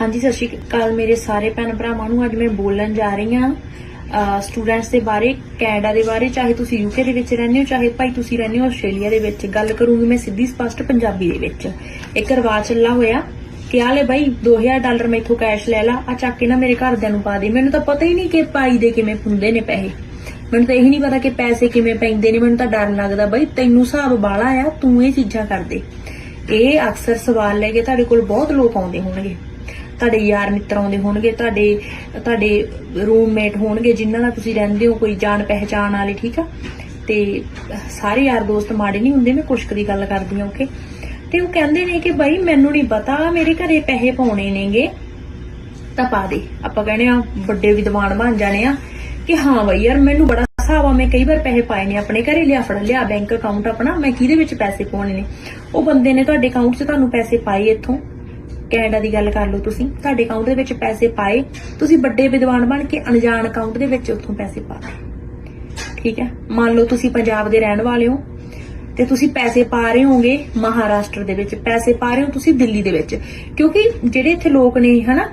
ਹਾਂਜੀ, ਸਤਿ ਸ਼੍ਰੀ ਅਕਾਲ ਮੇਰੇ ਸਾਰੇ ਭੈਣ ਭਰਾਵਾਂ ਨੂੰ। ਅੱਜ ਮੈਂ ਬੋਲਣ ਜਾ ਰਹੀ ਹਾਂ ਸਟੂਡੈਂਟਸ ਦੇ ਬਾਰੇ, ਕੈਨੇਡਾ ਦੇ ਬਾਰੇ, ਚਾਹੇ ਤੁਸੀਂ ਯੂਕੇ ਦੇ ਵਿੱਚ ਰਹਿੰਦੇ ਹੋ, ਚਾਹੇ ਭਾਈ ਤੁਸੀਂ ਰਹਿੰਦੇ ਹੋ ਆਸਟ੍ਰੇਲੀਆ ਦੇ ਵਿੱਚ। ਗੱਲ ਕਰੂੰਗੀ ਮੈਂ ਸਿੱਧੀ, ਸਪਸ਼ਟ ਪੰਜਾਬੀ ਦੇ ਵਿੱਚ। ਇੱਕ ਰਿਵਾਜ ਚੱਲਾ ਹੋਇਆ, ਕਿ ਆ ਲੈ ਬਾਈ 2000 ਡਾਲਰ ਮੈਥੋਂ ਕੈਸ਼ ਲੈ ਲਾ ਆ ਚੱਕ ਕੇ ਨਾ ਮੇਰੇ ਘਰਦਿਆਂ ਨੂੰ ਪਾ ਦੇ। ਮੈਨੂੰ ਤਾਂ ਪਤਾ ਹੀ ਨਹੀਂ ਕਿ ਪਾਈ ਦੇ ਕਿਵੇਂ ਹੁੰਦੇ ਨੇ ਪੈਸੇ। ਮੈਨੂੰ ਤਾਂ ਇਹ ਨਹੀਂ ਪਤਾ ਕਿ ਪੈਸੇ ਕਿਵੇਂ ਪੈਂਦੇ ਨੇ। ਮੈਨੂੰ ਤਾਂ ਡਰ ਲੱਗਦਾ ਬਾਈ, ਤੈਨੂੰ ਹਿਸਾਬ ਬਾਲਾ ਆ, ਤੂੰ ਇਹ ਚੀਜ਼ਾਂ ਕਰਦੇ। ਇਹ ਅਕਸਰ ਸਵਾਲ ਲੈ ਕੇ ਤੁਹਾਡੇ ਕੋਲ ਬਹੁਤ ਲੋਕ ਆਉਂਦੇ ਹੋਣਗੇ। ਤੁਹਾਡੇ ਯਾਰ ਮਿੱਤਰ ਆਉਂਦੇ ਹੋਣਗੇ, ਤੁਹਾਡੇ ਤੁਹਾਡੇ ਰੂਮਮੇਟ ਹੋਣਗੇ, ਜਿਨ੍ਹਾਂ ਨਾਲ ਤੁਸੀਂ ਰਹਿੰਦੇ ਹੋ, ਕੋਈ ਜਾਣ ਪਹਿਚਾਣ ਵਾਲੇ, ਠੀਕ ਆ? ਤੇ ਸਾਰੇ ਯਾਰ ਦੋਸਤ ਮਾੜੇ ਨਹੀਂ ਹੁੰਦੇ, ਮੈਂ ਕੁਸ਼ਕ ਦੀ ਗੱਲ ਕਰਦੀ ਹਾਂ ਓਕੇ ਤੇ ਉਹ ਕਹਿੰਦੇ ਨੇ ਕਿ ਬਾਈ ਮੈਨੂੰ ਨਹੀਂ ਪਤਾ, ਮੇਰੇ ਘਰੇ ਪੈਸੇ ਪਾਉਣੇ ਨੇਗੇ, ਤਾਂ ਪਾ ਦੇ। ਆਪਾਂ ਕਹਿੰਦੇ ਆ ਵੱਡੇ ਵਿਦਵਾਨ ਬਣ ਜਾਣੇ ਆ ਕਿ ਹਾਂ ਬਾਈ ਯਾਰ, ਮੈਨੂੰ ਬੜਾ ਹਿਸਾਬ ਆ, ਮੈਂ ਕਈ ਵਾਰ ਪੈਸੇ ਪਾਏ ਨੇ, ਆਪਣੇ ਘਰੇ ਲਿਆ ਫੜ, ਲਿਆ ਬੈਂਕ ਅਕਾਊਂਟ ਆਪਣਾ, ਮੈਂ ਕਿਹਦੇ ਵਿੱਚ ਪੈਸੇ ਪਾਉਣੇ ਨੇ? ਉਹ ਬੰਦੇ ਨੇ ਤੁਹਾਡੇ ਅਕਾਊਂਟ 'ਚ ਤੁਹਾਨੂੰ ਪੈਸੇ ਪਾਏ ਇੱਥੋਂ। ਕੈਨੇਡਾ ਦੀ ਗੱਲ ਕਰ ਲਓ ਤੁਸੀਂ, ਤੁਹਾਡੇ ਅਕਾਊਂਟ ਦੇ ਵਿੱਚ ਪੈਸੇ ਪਾਏ, ਤੁਸੀਂ ਵੱਡੇ ਵਿਦਵਾਨ ਬਣ ਕੇ ਅਣਜਾਣ ਅਕਾਊਂਟ ਦੇ ਵਿੱਚ ਉੱਥੋਂ ਪੈਸੇ ਪਾ ਲਏ। ਠੀਕ ਹੈ? ਮੰਨ ਲਓ ਤੁਸੀਂ ਪੰਜਾਬ ਦੇ ਰਹਿਣ ਵਾਲੇ ਹੋ, ਤੇ ਤੁਸੀਂ ਪੈਸੇ ਪਾ ਰਹੇ ਹੋਗੇ ਮਹਾਰਾਸ਼ਟਰ ਦੇ ਵਿੱਚ, ਪੈਸੇ ਪਾ ਰਹੇ ਹੋ ਤੁਸੀਂ ਦਿੱਲੀ ਦੇ ਵਿੱਚ। ਕਿਉਂਕਿ ਜਿਹੜੇ ਇੱਥੇ ਲੋਕ ਨੇ, ਹਨਾ,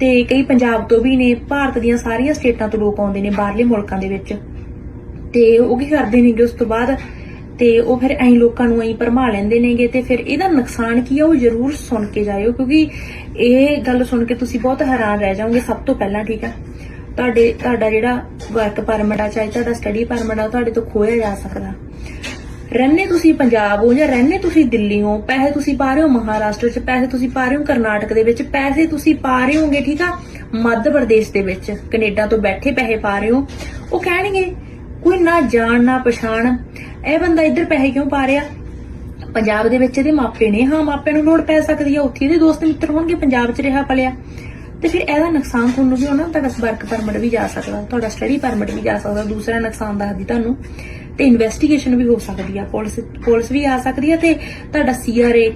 ਤੇ ਕਈ ਪੰਜਾਬ ਤੋਂ ਵੀ ਨੇ, ਭਾਰਤ ਦੀਆਂ ਸਾਰੀਆਂ ਸਟੇਟਾਂ ਤੋਂ ਲੋਕ ਆਉਂਦੇ ਨੇ ਬਾਹਰਲੇ ਮੁਲਕਾਂ ਦੇ ਵਿੱਚ। ਤੇ ਉਹ ਕੀ ਕਰਦੇ ਨੇਗੇ, ਉਸ ਤੋਂ ਬਾਅਦ ਤੇ ਉਹ ਫਿਰ ਐਂ ਲੋਕਾਂ ਨੂੰ ਐਂ ਭਰਮਾ ਲੈਂਦੇ ਨੇਗੇ ਤੇ ਫਿਰ ਇਹਦਾ ਨੁਕਸਾਨ ਕੀ ਆ, ਉਹ ਜ਼ਰੂਰ ਸੁਣ ਕੇ ਜਾਇਓ, ਕਿਉਂਕਿ ਇਹ ਗੱਲ ਸੁਣ ਕੇ ਤੁਸੀਂ ਬਹੁਤ ਹੈਰਾਨ ਰਹਿ ਜਾਓਗੇ, ਸਭ ਤੋਂ ਪਹਿਲਾਂ ਠੀਕ ਆ। ਤੁਹਾਡੇ, ਤੁਹਾਡਾ ਜਿਹੜਾ ਵਰਕ ਪਰਮਿਟ ਆ, ਚਾਹੇ ਤੁਹਾਡਾ ਸਟੱਡੀ ਪਰਮਿਟ ਆ, ਉਹ ਤੁਹਾਡੇ ਤੋਂ ਖੋਇਆ ਜਾ ਸਕਦਾ। ਰਹਿੰਦੇ ਤੁਸੀਂ ਪੰਜਾਬ ਹੋ ਜਾਂ ਰਹਿੰਦੇ ਤੁਸੀਂ ਦਿੱਲੀ ਹੋ, ਪੈਸੇ ਤੁਸੀਂ ਪਾ ਰਹੇ ਹੋ ਮਹਾਰਾਸ਼ਟਰ 'ਚ, ਪੈਸੇ ਤੁਸੀਂ ਪਾ ਰਹੇ ਹੋ ਕਰਨਾਟਕ ਦੇ ਵਿੱਚ, ਪੈਸੇ ਤੁਸੀਂ ਪਾ ਰਹੇ ਹੋਗੇ, ਠੀਕ ਆ, ਮੱਧ ਪ੍ਰਦੇਸ਼ ਦੇ ਵਿੱਚ, ਕੈਨੇਡਾ ਤੋਂ ਬੈਠੇ ਪੈਸੇ ਪਾ ਰਹੇ ਹੋ। ਉਹ ਕਹਿਣਗੇ ਕੋਈ ਨਾ ਜਾਣ, ਨਾ ਪਛਾਣ। ਇਹ ਬੰਦਾ ਇੱਧਰ ਪੈਸੇ ਕਿਉਂ ਪਾ ਰਿਹਾ? ਪੰਜਾਬ ਦੇ ਵਿੱਚ ਇਹਦੇ ਮਾਪੇ ਨੇ। ਹਾਂ, ਮਾਪਿਆਂ ਨੂੰ ਲੋੜ ਪੈ ਸਕਦੀ ਆ। ਉੱਥੇ ਇਹਦੇ ਦੋਸਤ ਮਿੱਤਰ ਹੋਣਗੇ, ਪੰਜਾਬ 'ਚ ਰਿਹਾ ਪਲਿਆ। ਤੇ ਫਿਰ ਇਹਦਾ ਨੁਕਸਾਨ ਤੁਹਾਨੂੰ ਵੀ ਹੋਣਾ, ਤੁਹਾਡਾ ਵਰਕ ਪਰਮਿਟ ਵੀ ਜਾ ਸਕਦਾ, ਤੁਹਾਡਾ ਸਟੱਡੀ ਪਰਮਿਟ ਵੀ ਜਾ ਸਕਦਾ, ਦੂਸਰਾ ਨੁਕਸਾਨ ਦੱਸਦੀ ਤੁਹਾਨੂੰ। ਤੇ ਇਨਵੈਸਟੀਗੇਸ਼ਨ ਵੀ ਹੋ ਸਕਦੀ ਆ। ਪੁਲਿਸ ਪੁਲਿਸ ਵੀ ਆ ਸਕਦੀ ਆ ਤੇ ਤੁਹਾਡਾ ਸੀਆਰਏ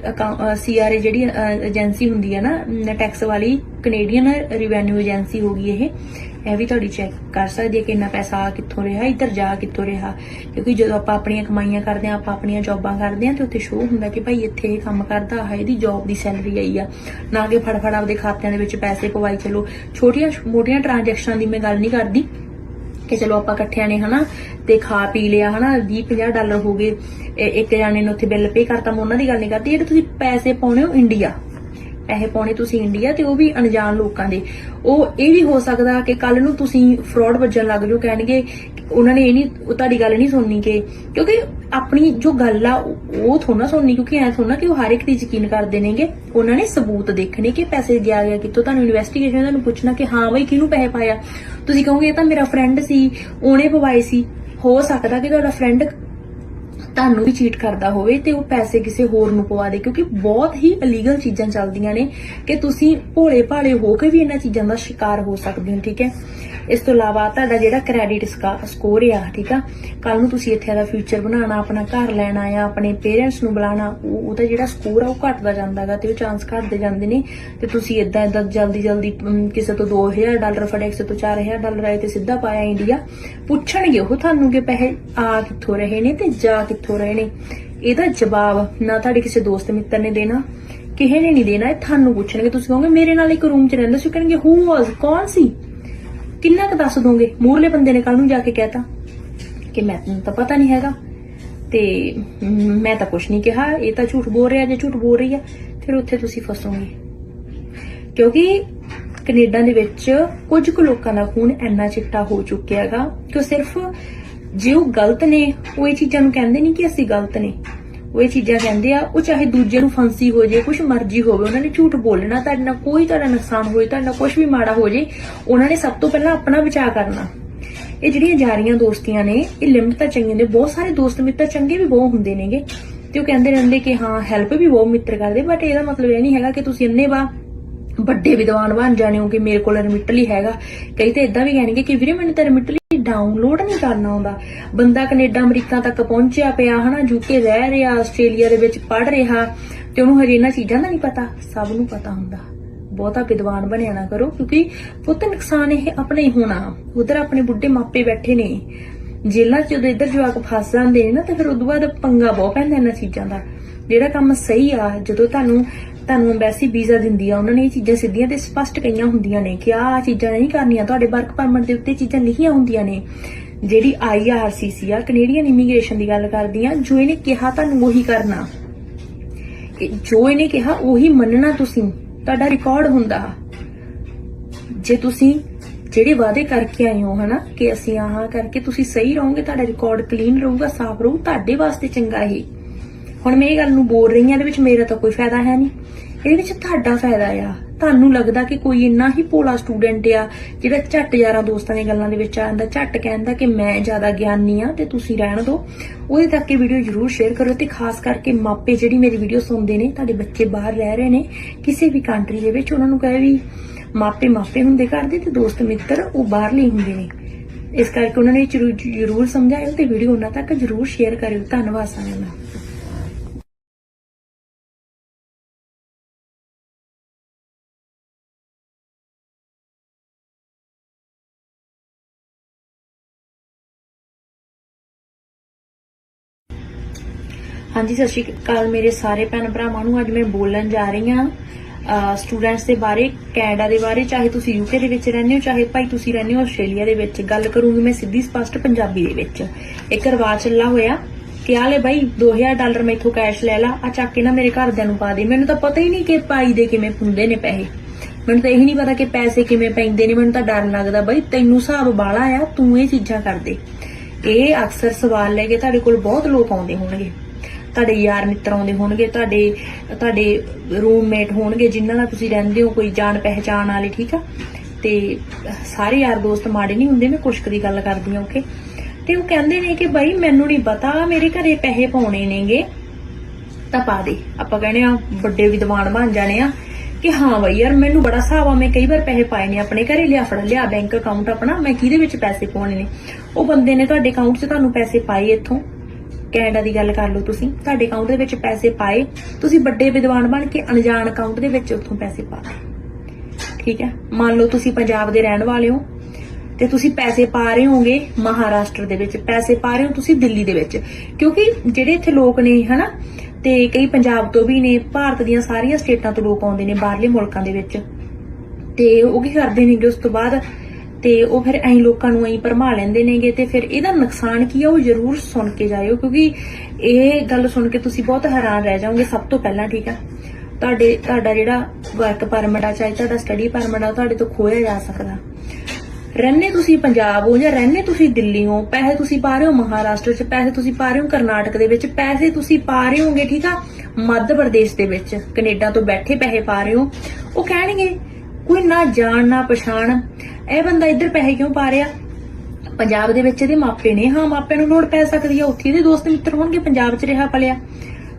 ਸੀਆਰਏ ਜਿਹੜੀ ਏਜੰਸੀ ਹੁੰਦੀ ਆ ਨਾ ਟੈਕਸ ਵਾਲੀ ਕੈਨੇਡੀਅਨ ਰਿਵੈਨਿਊ ਏਜੰਸੀ ਹੋ ਗਈ ਇਹ। ਇਹ ਵੀ ਤੁਹਾਡੀ ਚੈੱਕ ਕਰ ਸਕਦੀ ਹੈ ਕਿ ਇੰਨਾ ਪੈਸਾ ਆ ਕਿੱਥੋਂ ਰਿਹਾ, ਇੱਧਰ ਜਾ ਕਿੱਥੋਂ ਰਿਹਾ। ਕਿਉਂਕਿ ਜਦੋਂ ਆਪਾਂ ਆਪਣੀਆਂ ਕਮਾਈਆਂ ਕਰਦੇ ਆ, ਆਪਾਂ ਆਪਣੀਆਂ ਜੌਬਾਂ ਕਰਦੇ ਆ ਤੇ ਉੱਥੇ ਸ਼ੋਅ ਹੁੰਦਾ ਕਿ ਭਾਈ ਇੱਥੇ ਇਹ ਕੰਮ ਕਰਦਾ ਹੈ ਇਹਦੀ ਜੌਬ ਦੀ ਸੈਲਰੀ ਆਈ ਆ। ਨਾ ਕਿ ਫੜਫੜ ਆਪਦੇ ਖਾਤਿਆਂ ਦੇ ਵਿੱਚ ਪੈਸੇ ਪਵਾਈ ਚਲੋ, ਛੋਟੀਆਂ ਮੋਟੀਆਂ ਟ੍ਰਾਂਜੈਕਸ਼ਨਾਂ ਦੀ ਮੈਂ ਗੱਲ ਨਹੀਂ ਕਰਦੀ। ਕਿ ਚਲੋ ਆਪਾਂ ਇਕੱਠਿਆਂ ਨੇ ਹਨਾ ਤੇ ਖਾ ਪੀ ਲਿਆ ਹਨਾ 20 50 ਡਾਲਰ ਹੋ ਗਏ ਇੱਕ ਜਾਣੇ ਨੇ ਉੱਥੇ ਬਿੱਲ ਪੇ ਕਰਤਾ, ਮੈਂ ਉਹਨਾਂ ਦੀ ਗੱਲ ਨਹੀਂ ਕਰਦੀ ਜਿਹੜੇ ਤੁਸੀਂ ਪੈਸੇ ਪਾਉਣੇ ਹੋ ਇੰਡੀਆ ਪੈਸੇ ਪਾਉਣੇ ਤੁਸੀਂ ਇੰਡੀਆ ਤੇ ਉਹ ਵੀ ਅਣਜਾਣ ਲੋਕਾਂ ਦੇ। ਉਹ ਇਹ ਵੀ ਹੋ ਸਕਦਾ ਕਿ ਕੱਲ ਨੂੰ ਤੁਸੀਂ ਫਰਾਡ ਵੱਜਣ ਲੱਗ ਜਾਓ, ਕਹਿਣਗੇ ਉਹਨਾਂ ਨੇ ਇਹ ਨਹੀਂ ਤੁਹਾਡੀ ਗੱਲ ਨਹੀਂ ਸੁਣਨੀ ਕਿ, ਕਿਉਂਕਿ ਆਪਣੀ ਜੋ ਗੱਲ ਆ, ਉਹ- ਉਹ ਥੋੜਾ ਸੁਣਨੀ, ਕਿਉਂਕਿ ਐ ਥੋੜਾ ਕਿ ਉਹ ਹਰ ਇੱਕ ਦੀ ਯਕੀਨ ਕਰਦੇ ਨੇਗੇ। ਉਹਨਾਂ ਨੇ ਸਬੂਤ ਦੇਖਣੇ ਕਿ ਪੈਸੇ ਗਿਆ ਗਿਆ ਕਿੱਥੋਂ, ਤੁਹਾਨੂੰ ਇਨਵੈਸਟੀਗੇਸ਼ਨ ਤੁਹਾਨੂੰ ਪੁੱਛਣਾ ਕਿ ਹਾਂ ਬਈ ਕਿਹਨੂੰ ਪੈਸੇ ਪਾਇਆ। ਤੁਸੀਂ ਕਹੋਗੇ ਇਹ ਤਾਂ ਮੇਰਾ ਫਰੈਂਡ ਸੀ, ਉਹਨੇ ਪਵਾਏ ਸੀ। ਹੋ ਸਕਦਾ ਕਿ ਤੁਹਾਡਾ ਫਰੈਂਡ ਤੁਹਾਨੂੰ ਵੀ ਚੀਟ ਕਰਦਾ ਹੋਵੇ ਤੇ ਉਹ ਪੈਸੇ ਕਿਸੇ ਹੋਰ ਨੂੰ ਪਵਾ ਦੇ, ਕਿਉਂਕਿ ਬਹੁਤ ਹੀ ਅਲੀਗਲ ਚੀਜ਼ਾਂ ਚੱਲਦੀਆਂ ਨੇ ਕਿ ਤੁਸੀਂ ਭੋਲੇ ਭਾਲੇ ਹੋ ਕੇ ਵੀ ਇਹਨਾਂ ਚੀਜ਼ਾਂ ਦਾ ਸ਼ਿਕਾਰ ਹੋ ਸਕਦੇ ਹੋ, ਠੀਕ ਹੈ? ਇਸ ਤੋਂ ਇਲਾਵਾ ਤੁਹਾਡਾ ਜਿਹੜਾ ਕ੍ਰੈਡਿਟ ਸਕੋਰ ਆ ਠੀਕ ਆ ਕੱਲ ਨੂੰ ਤੁਸੀਂ ਇੱਥੇ ਦਾ ਫਿਊਚਰ ਬਣਾਉਣਾ ਆਪਣਾ ਘਰ ਲੈਣਾ ਆ ਆਪਣੇ ਪੇਰੈਂਟਸ ਨੂੰ ਬੁਲਾਣਾ ਉਹਦਾ ਜਿਹੜਾ ਸਕੋਰ ਆ ਉਹ ਘਟਦਾ ਜਾਂਦਾਗਾ ਤੇ ਉਹ ਚਾਂਸ ਘਟਦੇ ਜਾਂਦੇ ਨੇ ਤੇ ਤੁਸੀਂ ਇਦਾਂ ਇਦਾਂ ਜਲਦੀ ਜਲਦੀ ਅਮ, ਕਿਸੇ ਤੋਂ 2000 ਡਾਲਰ ਫੜਿਆ ਕਿਸੇ ਤੋਂ 4000 ਡਾਲਰ ਆਏ ਤੇ ਸਿੱਧਾ ਪਾਇਆ ਇੰਡੀਆ ਪੁੱਛਣਗੇ ਉਹ ਤੁਹਾਨੂੰ ਕਿ ਪੈਸੇ ਆ ਕਿੱਥੋਂ ਰਹੇ ਨੇ ਤੇ ਜਾ ਕਿੱਥੋਂ ਰਹੇ ਨੇ। ਇਹਦਾ ਜਵਾਬ ਨਾ ਤੁਹਾਡੇ ਕਿਸੇ ਦੋਸਤ ਮਿੱਤਰ ਨੇ ਦੇਣਾ ਕਿਸੇ ਨੇ ਨਹੀਂ ਦੇਣਾ ਇਹ ਤੁਹਾਨੂੰ ਪੁੱਛਣਗੇ ਤੁਸੀਂ ਕਹੋਗੇ ਮੇਰੇ ਨਾਲ ਇੱਕ ਰੂਮ 'ਚ ਰਹਿੰਦਾ ਸੀ ਉਹ ਕਹਿਣਗੇ ਹੂ ਵਾਸ ਕੌਣ ਸੀ? ਕਿੰਨਾ ਕੁ ਦੱਸ ਦੋਗੇ? ਮੂਰਲੇ ਬੰਦੇ ਨੇ ਕੱਲ ਨੂੰ ਜਾ ਕੇ ਕਹਿਤਾ ਕਿ ਮੈਂ ਤੈਨੂੰ ਤਾਂ ਪਤਾ ਨਹੀਂ ਹੈਗਾ। ਤੇ ਮੈਂ ਤਾਂ ਕੁਝ ਨਹੀਂ ਕਿਹਾ। ਇਹ ਤਾਂ ਝੂਠ ਬੋਲ ਰਿਹਾ, ਜੇ ਝੂਠ ਬੋਲ ਰਹੀ ਆ, ਫਿਰ ਉੱਥੇ ਤੁਸੀਂ ਫਸੋਗੇ। ਕਿਉਂਕਿ ਕੈਨੇਡਾ ਦੇ ਵਿੱਚ ਕੁਝ ਕੁ ਲੋਕਾਂ ਦਾ ਖੂਨ ਇੰਨਾ ਚਿੱਟਾ ਹੋ ਚੁੱਕਿਆ ਹੈਗਾ ਕਿ ਉਹ ਸਿਰਫ ਜੇ ਉਹ ਗਲਤ ਨੇ, ਉਹ ਇਹ ਚੀਜ਼ਾਂ ਨੂੰ ਕਹਿੰਦੇ ਨਹੀਂ ਕਿ ਅਸੀਂ ਗਲਤ ਨੇ। ਉਹ ਇਹ ਚੀਜ਼ਾਂ ਕਹਿੰਦੇ ਆ, ਉਹ ਚਾਹੇ ਦੂਜੇ ਨੂੰ ਫਾਂਸੀ ਹੋ ਜੇ ਕੁਝ ਮਰਜ਼ੀ ਹੋਵੇ, ਉਹਨਾਂ ਨੇ ਝੂਠ ਬੋਲਣਾ, ਤੁਹਾਡੇ ਨਾਲ ਕੋਈ ਤੁਹਾਡਾ ਨੁਕਸਾਨ ਹੋਏ, ਤੁਹਾਡੇ ਨਾਲ ਕੁਝ ਵੀ ਮਾੜਾ ਹੋ ਜੇ, ਉਹਨਾਂ ਨੇ ਸਭ ਤੋਂ ਪਹਿਲਾਂ ਆਪਣਾ ਬਚਾਅ ਕਰਨਾ। ਇਹ ਜਿਹੜੀਆਂ ਜਾਰੀਆਂ ਦੋਸਤੀਆਂ ਨੇ, ਇਹ ਲਿਮਟ ਤਾਂ ਚੰਗੇ ਨੇ, ਬਹੁਤ ਸਾਰੇ ਦੋਸਤ ਮਿੱਤਰ ਚੰਗੇ ਵੀ ਬਹੁਤ ਹੁੰਦੇ ਨੇਗੇ, ਤੇ ਉਹ ਕਹਿੰਦੇ ਰਹਿੰਦੇ ਕਿ ਹਾਂ ਹੈਲਪ ਵੀ ਬਹੁਤ ਮਿੱਤਰ ਕਰਦੇ ਬਟ ਇਹਦਾ ਮਤਲਬ ਇਹ ਨਹੀਂ ਹੈਗਾ ਕਿ ਤੁਸੀਂ ਇੰਨੇ ਵਾ ਵੱਡੇ ਵਿਦਵਾਨ ਬਣ ਜਾਣੇ ਹੋ ਕਿ ਮੇਰੇ ਕੋਲ ਰਿਮਿਟਲੀ ਹੈਗਾ। ਕਈ ਤਾਂ ਇਦਾਂ ਵੀ ਕਹਿਣਗੇ ਕਿ ਵੀਰੇ ਮੈਨੂੰ ਤਾਂ ਰਿਮਿਟਲੀ ਡਾਊਨਲੋਡ ਨਹੀਂ ਕਰਨਾ ਆਉਂਦਾ। ਬੰਦਾ ਕੈਨੇਡਾ, ਅਮਰੀਕਾ ਤੱਕ ਪਹੁੰਚਿਆ ਪਿਆ, ਹਨਾ ਯੂਕੇ ਰਹਿ ਰਿਹਾ, ਆਸਟ੍ਰੇਲੀਆ ਦੇ ਵਿੱਚ ਪੜ ਰਿਹਾ ਤੇ ਉਹਨੂੰ ਹਜੇ ਇਹਨਾਂ ਚੀਜ਼ਾਂ ਦਾ ਨਹੀਂ ਪਤਾ, ਸਭ ਨੂੰ ਪਤਾ ਹੁੰਦਾ। ਬਹੁਤਾ ਵਿਦਵਾਨ ਬਣਿਆ ਨਾ ਕਰੋ, ਕਿਉਂਕਿ ਪੁੱਤ ਨੁਕਸਾਨ ਇਹ ਆਪਣਾ ਹੀ ਹੋਣਾ। ਉਧਰ ਆਪਣੇ ਬੁੱਢੇ ਮਾਪੇ ਬੈਠੇ ਨੇ। ਜੇਲ੍ਹਾਂ 'ਚ ਜਦੋਂ ਇੱਧਰ ਜਵਾਕ ਫਸ ਜਾਂਦੇ ਨੇ ਨਾ, ਤੇ ਫਿਰ ਉਦੋਂ ਬਾਅਦ ਪੰਗਾ ਬਹੁਤ ਪੈਂਦਾ ਇਹਨਾਂ ਚੀਜ਼ਾਂ ਦਾ। ਜਿਹੜਾ ਕੰਮ ਸਹੀ ਆ, ਜਦੋਂ ਤੁਹਾਨੂੰ ਤੁਹਾਨੂੰ ਐਮਬੈਸੀ ਵੀਜ਼ਾ ਦਿੰਦੀ ਆ ਉਹਨਾਂ ਨੇ ਇਹ ਚੀਜ਼ਾਂ ਸਿੱਧੀਆਂ ਤੇ ਸਪਸ਼ਟ ਕਹੀਆਂ ਹੁੰਦੀਆਂ ਨੇ ਕਿ ਆਹ ਚੀਜ਼ਾਂ ਨਹੀਂ ਕਰਨੀਆਂ, ਤੁਹਾਡੇ ਵਰਕ ਪਰਮਿਟ ਦੇ ਉੱਤੇ ਚੀਜ਼ਾਂ ਲਿਖੀਆਂ ਹੁੰਦੀਆਂ ਨੇ। ਜਿਹੜੀ ਆਈਆਰਸੀਸੀ ਆ ਕੈਨੇਡੀਅਨ ਇਮੀਗ੍ਰੇਸ਼ਨ ਦੀ ਗੱਲ ਕਰਦੀ ਆ ਜੋ ਇਹਨੇ ਕਿਹਾ ਤੁਹਾਨੂੰ ਉਹੀ ਕਰਨਾ। ਜੋ ਇਹਨੇ ਕਿਹਾ ਉਹੀ ਮੰਨਣਾ ਤੁਸੀਂ, ਤੁਹਾਡਾ ਰਿਕਾਰਡ ਹੁੰਦਾ। ਜੇ ਤੁਸੀਂ ਜਿਹੜੇ ਵਾਅਦੇ ਕਰਕੇ ਆਏ ਹੋ, ਹਨਾ, ਕਿ ਅਸੀਂ ਆਹ ਕਰਕੇ ਤੁਸੀਂ ਸਹੀ ਰਹੋਗੇ, ਤੁਹਾਡਾ ਰਿਕਾਰਡ ਕਲੀਨ ਰਹੂਗਾ, ਸਾਫ਼ ਰਹੂ, ਤੁਹਾਡੇ ਵਾਸਤੇ ਚੰਗਾ ਹੀ ਹੁਣ ਮੈਂ ਇਹ ਗੱਲ ਨੂੰ ਬੋਲ ਰਹੀ ਹਾਂ, ਇਹਦੇ ਵਿੱਚ ਮੇਰਾ ਤਾਂ ਕੋਈ ਫਾਇਦਾ ਹੈ ਨਹੀਂ। ਇਹਦੇ ਵਿੱਚ ਤੁਹਾਡਾ ਫਾਇਦਾ ਆ। ਤੁਹਾਨੂੰ ਲੱਗਦਾ ਕਿ ਕੋਈ ਇੰਨਾ ਹੀ ਭੋਲਾ ਸਟੂਡੈਂਟ ਆ, ਜਿਹੜਾ ਝੱਟ ਯਾਰਾਂ ਦੋਸਤਾਂ ਦੀਆਂ ਗੱਲਾਂ ਦੇ ਵਿੱਚ ਆ ਜਾਂਦਾ, ਝੱਟ ਕਹਿੰਦਾ ਕਿ ਮੈਂ ਜ਼ਿਆਦਾ ਗਿਆਨੀ ਆ ਤੇ ਤੁਸੀਂ ਰਹਿਣ ਦਿਓ। ਉਹਦੇ ਤੱਕ ਇਹ ਵੀਡੀਓ ਜਰੂਰ ਸ਼ੇਅਰ ਕਰੋ ਤੇ ਖਾਸ ਕਰਕੇ ਮਾਪੇ ਜਿਹੜੀ ਮੇਰੀ ਵੀਡੀਓ ਸੁਣਦੇ ਨੇ, ਤੁਹਾਡੇ ਬੱਚੇ ਬਾਹਰ ਰਹਿ ਰਹੇ ਨੇ, ਕਿਸੇ ਵੀ ਕੰਟਰੀ ਦੇ ਵਿੱਚ ਉਹਨਾਂ ਨੂੰ ਕਹੇ ਵੀ ਮਾਪੇ ਮਾਪੇ ਹੁੰਦੇ ਕਰਦੇ ਤੇ ਦੋਸਤ ਮਿੱਤਰ ਉਹ ਬਾਹਰਲੇ ਹੁੰਦੇ ਨੇ। ਇਸ ਕਰਕੇ ਉਹਨਾਂ ਨੇ ਜਰੂਰ ਸਮਝਾਇਓ ਤੇ ਵੀਡੀਓ ਉਹਨਾਂ ਤੱਕ ਜਰੂਰ ਸ਼ੇਅਰ ਕਰਿਓ। ਧੰਨਵਾਦ ਸਾਰਿਆਂ ਦਾ। ਹਾਂਜੀ, ਸਤਿ ਸ਼੍ਰੀ ਅਕਾਲ ਮੇਰੇ ਸਾਰੇ ਭੈਣ ਭਰਾਵਾਂ ਨੂੰ। ਅੱਜ ਮੈਂ ਬੋਲਣ ਜਾ ਰਹੀ ਹਾਂ ਸਟੂਡੈਂਟਸ ਦੇ ਬਾਰੇ, ਕੈਨੇਡਾ ਦੇ ਬਾਰੇ, ਚਾਹੇ ਤੁਸੀਂ ਯੂਕੇ ਦੇ ਵਿੱਚ ਰਹਿੰਦੇ ਹੋ, ਚਾਹੇ ਭਾਈ ਤੁਸੀਂ ਰਹਿੰਦੇ ਹੋ ਆਸਟ੍ਰੇਲੀਆ ਦੇ ਵਿੱਚ। ਗੱਲ ਕਰੂੰਗੀ ਮੈਂ ਸਿੱਧੀ, ਸਪਸ਼ਟ ਪੰਜਾਬੀ ਦੇ ਵਿੱਚ। ਇੱਕ ਰਿਵਾਜ ਚੱਲਾ ਹੋਇਆ, ਕਿ ਆਲੇ ਬਾਈ 2000 ਡਾਲਰ ਮੈਥੋਂ ਕੈਸ਼ ਲੈ ਲਾ ਆ ਚੱਕ ਕੇ ਨਾ ਮੇਰੇ ਘਰਦਿਆਂ ਨੂੰ ਪਾ ਦੇ। ਮੈਨੂੰ ਤਾਂ ਪਤਾ ਹੀ ਨਹੀਂ ਕਿ ਪਾਈ ਦੇ ਕਿਵੇਂ ਹੁੰਦੇ ਨੇ ਪੈਸੇ। ਮੈਨੂੰ ਤਾਂ ਇਹ ਨਹੀਂ ਪਤਾ ਕਿ ਪੈਸੇ ਕਿਵੇਂ ਪੈਂਦੇ ਨੇ, ਮੈਨੂੰ ਤਾਂ ਡਰ ਲੱਗਦਾ ਬਾਈ। ਤੈਨੂੰ ਹਿਸਾਬ ਬਾਲਾ ਆ, ਤੂੰ ਇਹ ਚੀਜ਼ਾਂ ਕਰਦੇ। ਇਹ ਅਕਸਰ ਸਵਾਲ ਲੈ ਕੇ ਤੁਹਾਡੇ ਕੋਲ ਬਹੁਤ ਲੋਕ ਆਉਂਦੇ ਹੋਣਗੇ। ਤੁਹਾਡੇ ਯਾਰ ਮਿੱਤਰ ਆਉਂਦੇ ਹੋਣਗੇ, ਤੁਹਾਡੇ ਤੁਹਾਡੇ ਰੂਮਮੇਟ ਹੋਣਗੇ, ਜਿਨ੍ਹਾਂ ਨਾਲ ਤੁਸੀਂ ਰਹਿੰਦੇ ਹੋ, ਕੋਈ ਜਾਣ ਪਹਿਚਾਣ ਵਾਲੇ, ਠੀਕ ਆ? ਤੇ ਸਾਰੇ ਯਾਰ ਦੋਸਤ ਮਾੜੇ ਨਹੀਂ ਹੁੰਦੇ, ਮੈਂ ਕੁਸ਼ਕ ਦੀ ਗੱਲ ਕਰਦੀ ਹਾਂ ਓਕੇ ਤੇ ਉਹ ਕਹਿੰਦੇ ਨੇ ਕਿ ਬਾਈ, ਮੈਨੂੰ ਨਹੀਂ ਪਤਾ, ਮੇਰੇ ਘਰੇ ਪੈਸੇ ਪਾਉਣੇ ਨੇਗੇ, ਤਾਂ ਪਾ ਦੇ। ਆਪਾਂ ਕਹਿੰਦੇ ਆ ਵੱਡੇ ਵਿਦਵਾਨ ਬਣ ਜਾਣੇ ਆ ਕਿ ਹਾਂ ਬਾਈ ਯਾਰ, ਮੈਨੂੰ ਬੜਾ ਹਿਸਾਬ ਆ, ਮੈਂ ਕਈ ਵਾਰ ਪੈਸੇ ਪਾਏ ਨੇ, ਆਪਣੇ ਘਰੇ ਲਿਆ ਫੜ, ਲਿਆ ਬੈਂਕ ਅਕਾਊਂਟ ਆਪਣਾ, ਮੈਂ ਕਿਹਦੇ ਵਿੱਚ ਪੈਸੇ ਪਾਉਣੇ ਨੇ? ਉਹ ਬੰਦੇ ਨੇ ਤੁਹਾਡੇ ਅਕਾਊਂਟ 'ਚ ਤੁਹਾਨੂੰ ਪੈਸੇ ਪਾਏ ਇੱਥੋਂ। ਕੈਨੇਡਾ ਦੀ ਗੱਲ ਕਰ ਲਓ ਤੁਸੀਂ, ਤੁਹਾਡੇ ਅਕਾਊਂਟ ਦੇ ਵਿੱਚ ਪੈਸੇ ਪਾਏ, ਤੁਸੀਂ ਵੱਡੇ ਵਿਦਵਾਨ ਬਣ ਕੇ ਅਣਜਾਣ ਅਕਾਊਂਟ ਦੇ ਵਿੱਚ ਉੱਥੋਂ ਪੈਸੇ ਪਾ ਲਏ। ਠੀਕ ਹੈ? ਮੰਨ ਲਓ ਤੁਸੀਂ ਪੰਜਾਬ ਦੇ ਰਹਿਣ ਵਾਲੇ ਹੋ, ਤੇ ਤੁਸੀਂ ਪੈਸੇ ਪਾ ਰਹੇ ਹੋਗੇ ਮਹਾਰਾਸ਼ਟਰ ਦੇ ਵਿੱਚ, ਪੈਸੇ ਪਾ ਰਹੇ ਹੋ ਤੁਸੀਂ ਦਿੱਲੀ ਦੇ ਵਿੱਚ। ਕਿਉਂਕਿ ਜਿਹੜੇ ਇੱਥੇ ਲੋਕ ਨੇ, ਹਨਾ, ਤੇ ਕਈ ਪੰਜਾਬ ਤੋਂ ਵੀ ਨੇ, ਭਾਰਤ ਦੀਆਂ ਸਾਰੀਆਂ ਸਟੇਟਾਂ ਤੋਂ ਲੋਕ ਆਉਂਦੇ ਨੇ ਬਾਹਰਲੇ ਮੁਲਕਾਂ ਦੇ ਵਿੱਚ। ਤੇ ਉਹ ਕੀ ਕਰਦੇ ਨੇਗੇ, ਉਸ ਤੋਂ ਬਾਅਦ ਤੇ ਉਹ ਫਿਰ ਐਂ ਲੋਕਾਂ ਨੂੰ ਐਂ ਭਰਮਾ ਲੈਂਦੇ ਨੇਗੇ ਤੇ ਫਿਰ ਇਹਦਾ ਨੁਕਸਾਨ ਕੀ ਆ, ਉਹ ਜ਼ਰੂਰ ਸੁਣ ਕੇ ਜਾਇਓ, ਕਿਉਂਕਿ ਇਹ ਗੱਲ ਸੁਣ ਕੇ ਤੁਸੀਂ ਬਹੁਤ ਹੈਰਾਨ ਰਹਿ ਜਾਓਗੇ, ਸਭ ਤੋਂ ਪਹਿਲਾਂ ਠੀਕ ਆ। ਤੁਹਾਡੇ, ਤੁਹਾਡਾ ਜਿਹੜਾ ਵਰਕ ਪਰਮਿਟ ਆ, ਚਾਹੇ ਤੁਹਾਡਾ ਸਟੱਡੀ ਪਰਮਿਟ ਆ ਤੁਹਾਡੇ ਤੋਂ ਖੋਇਆ ਜਾ ਸਕਦਾ। ਰਹਿੰਦੇ ਤੁਸੀਂ ਪੰਜਾਬ ਹੋ ਜਾਂ ਰਹਿੰਦੇ ਤੁਸੀਂ ਦਿੱਲੀ ਹੋ, ਪੈਸੇ ਤੁਸੀਂ ਪਾ ਰਹੇ ਹੋ ਮਹਾਰਾਸ਼ਟਰ 'ਚ, ਪੈਸੇ ਤੁਸੀਂ ਪਾ ਰਹੇ ਹੋ ਕਰਨਾਟਕ ਦੇ ਵਿੱਚ, ਪੈਸੇ ਤੁਸੀਂ ਪਾ ਰਹੇ ਹੋਗੇ, ਠੀਕ ਆ, ਮੱਧ ਪ੍ਰਦੇਸ਼ ਦੇ ਵਿੱਚ, ਕੈਨੇਡਾ ਤੋਂ ਬੈਠੇ ਪੈਸੇ ਪਾ ਰਹੇ ਹੋ। ਉਹ ਕਹਿਣਗੇ ਕੋਈ ਨਾ ਜਾਣ, ਨਾ ਪਛਾਣ। ਇਹ ਬੰਦਾ ਇੱਧਰ ਪੈਸੇ ਕਿਉਂ ਪਾ ਰਿਹਾ? ਪੰਜਾਬ ਦੇ ਵਿੱਚ ਇਹਦੇ ਮਾਪੇ ਨੇ। ਹਾਂ, ਮਾਪਿਆਂ ਨੂੰ ਲੋੜ ਪੈ ਸਕਦੀ ਆ। ਉੱਥੇ ਇਹਦੇ ਦੋਸਤ ਮਿੱਤਰ ਹੋਣਗੇ, ਪੰਜਾਬ 'ਚ ਰਿਹਾ ਪਲਿਆ।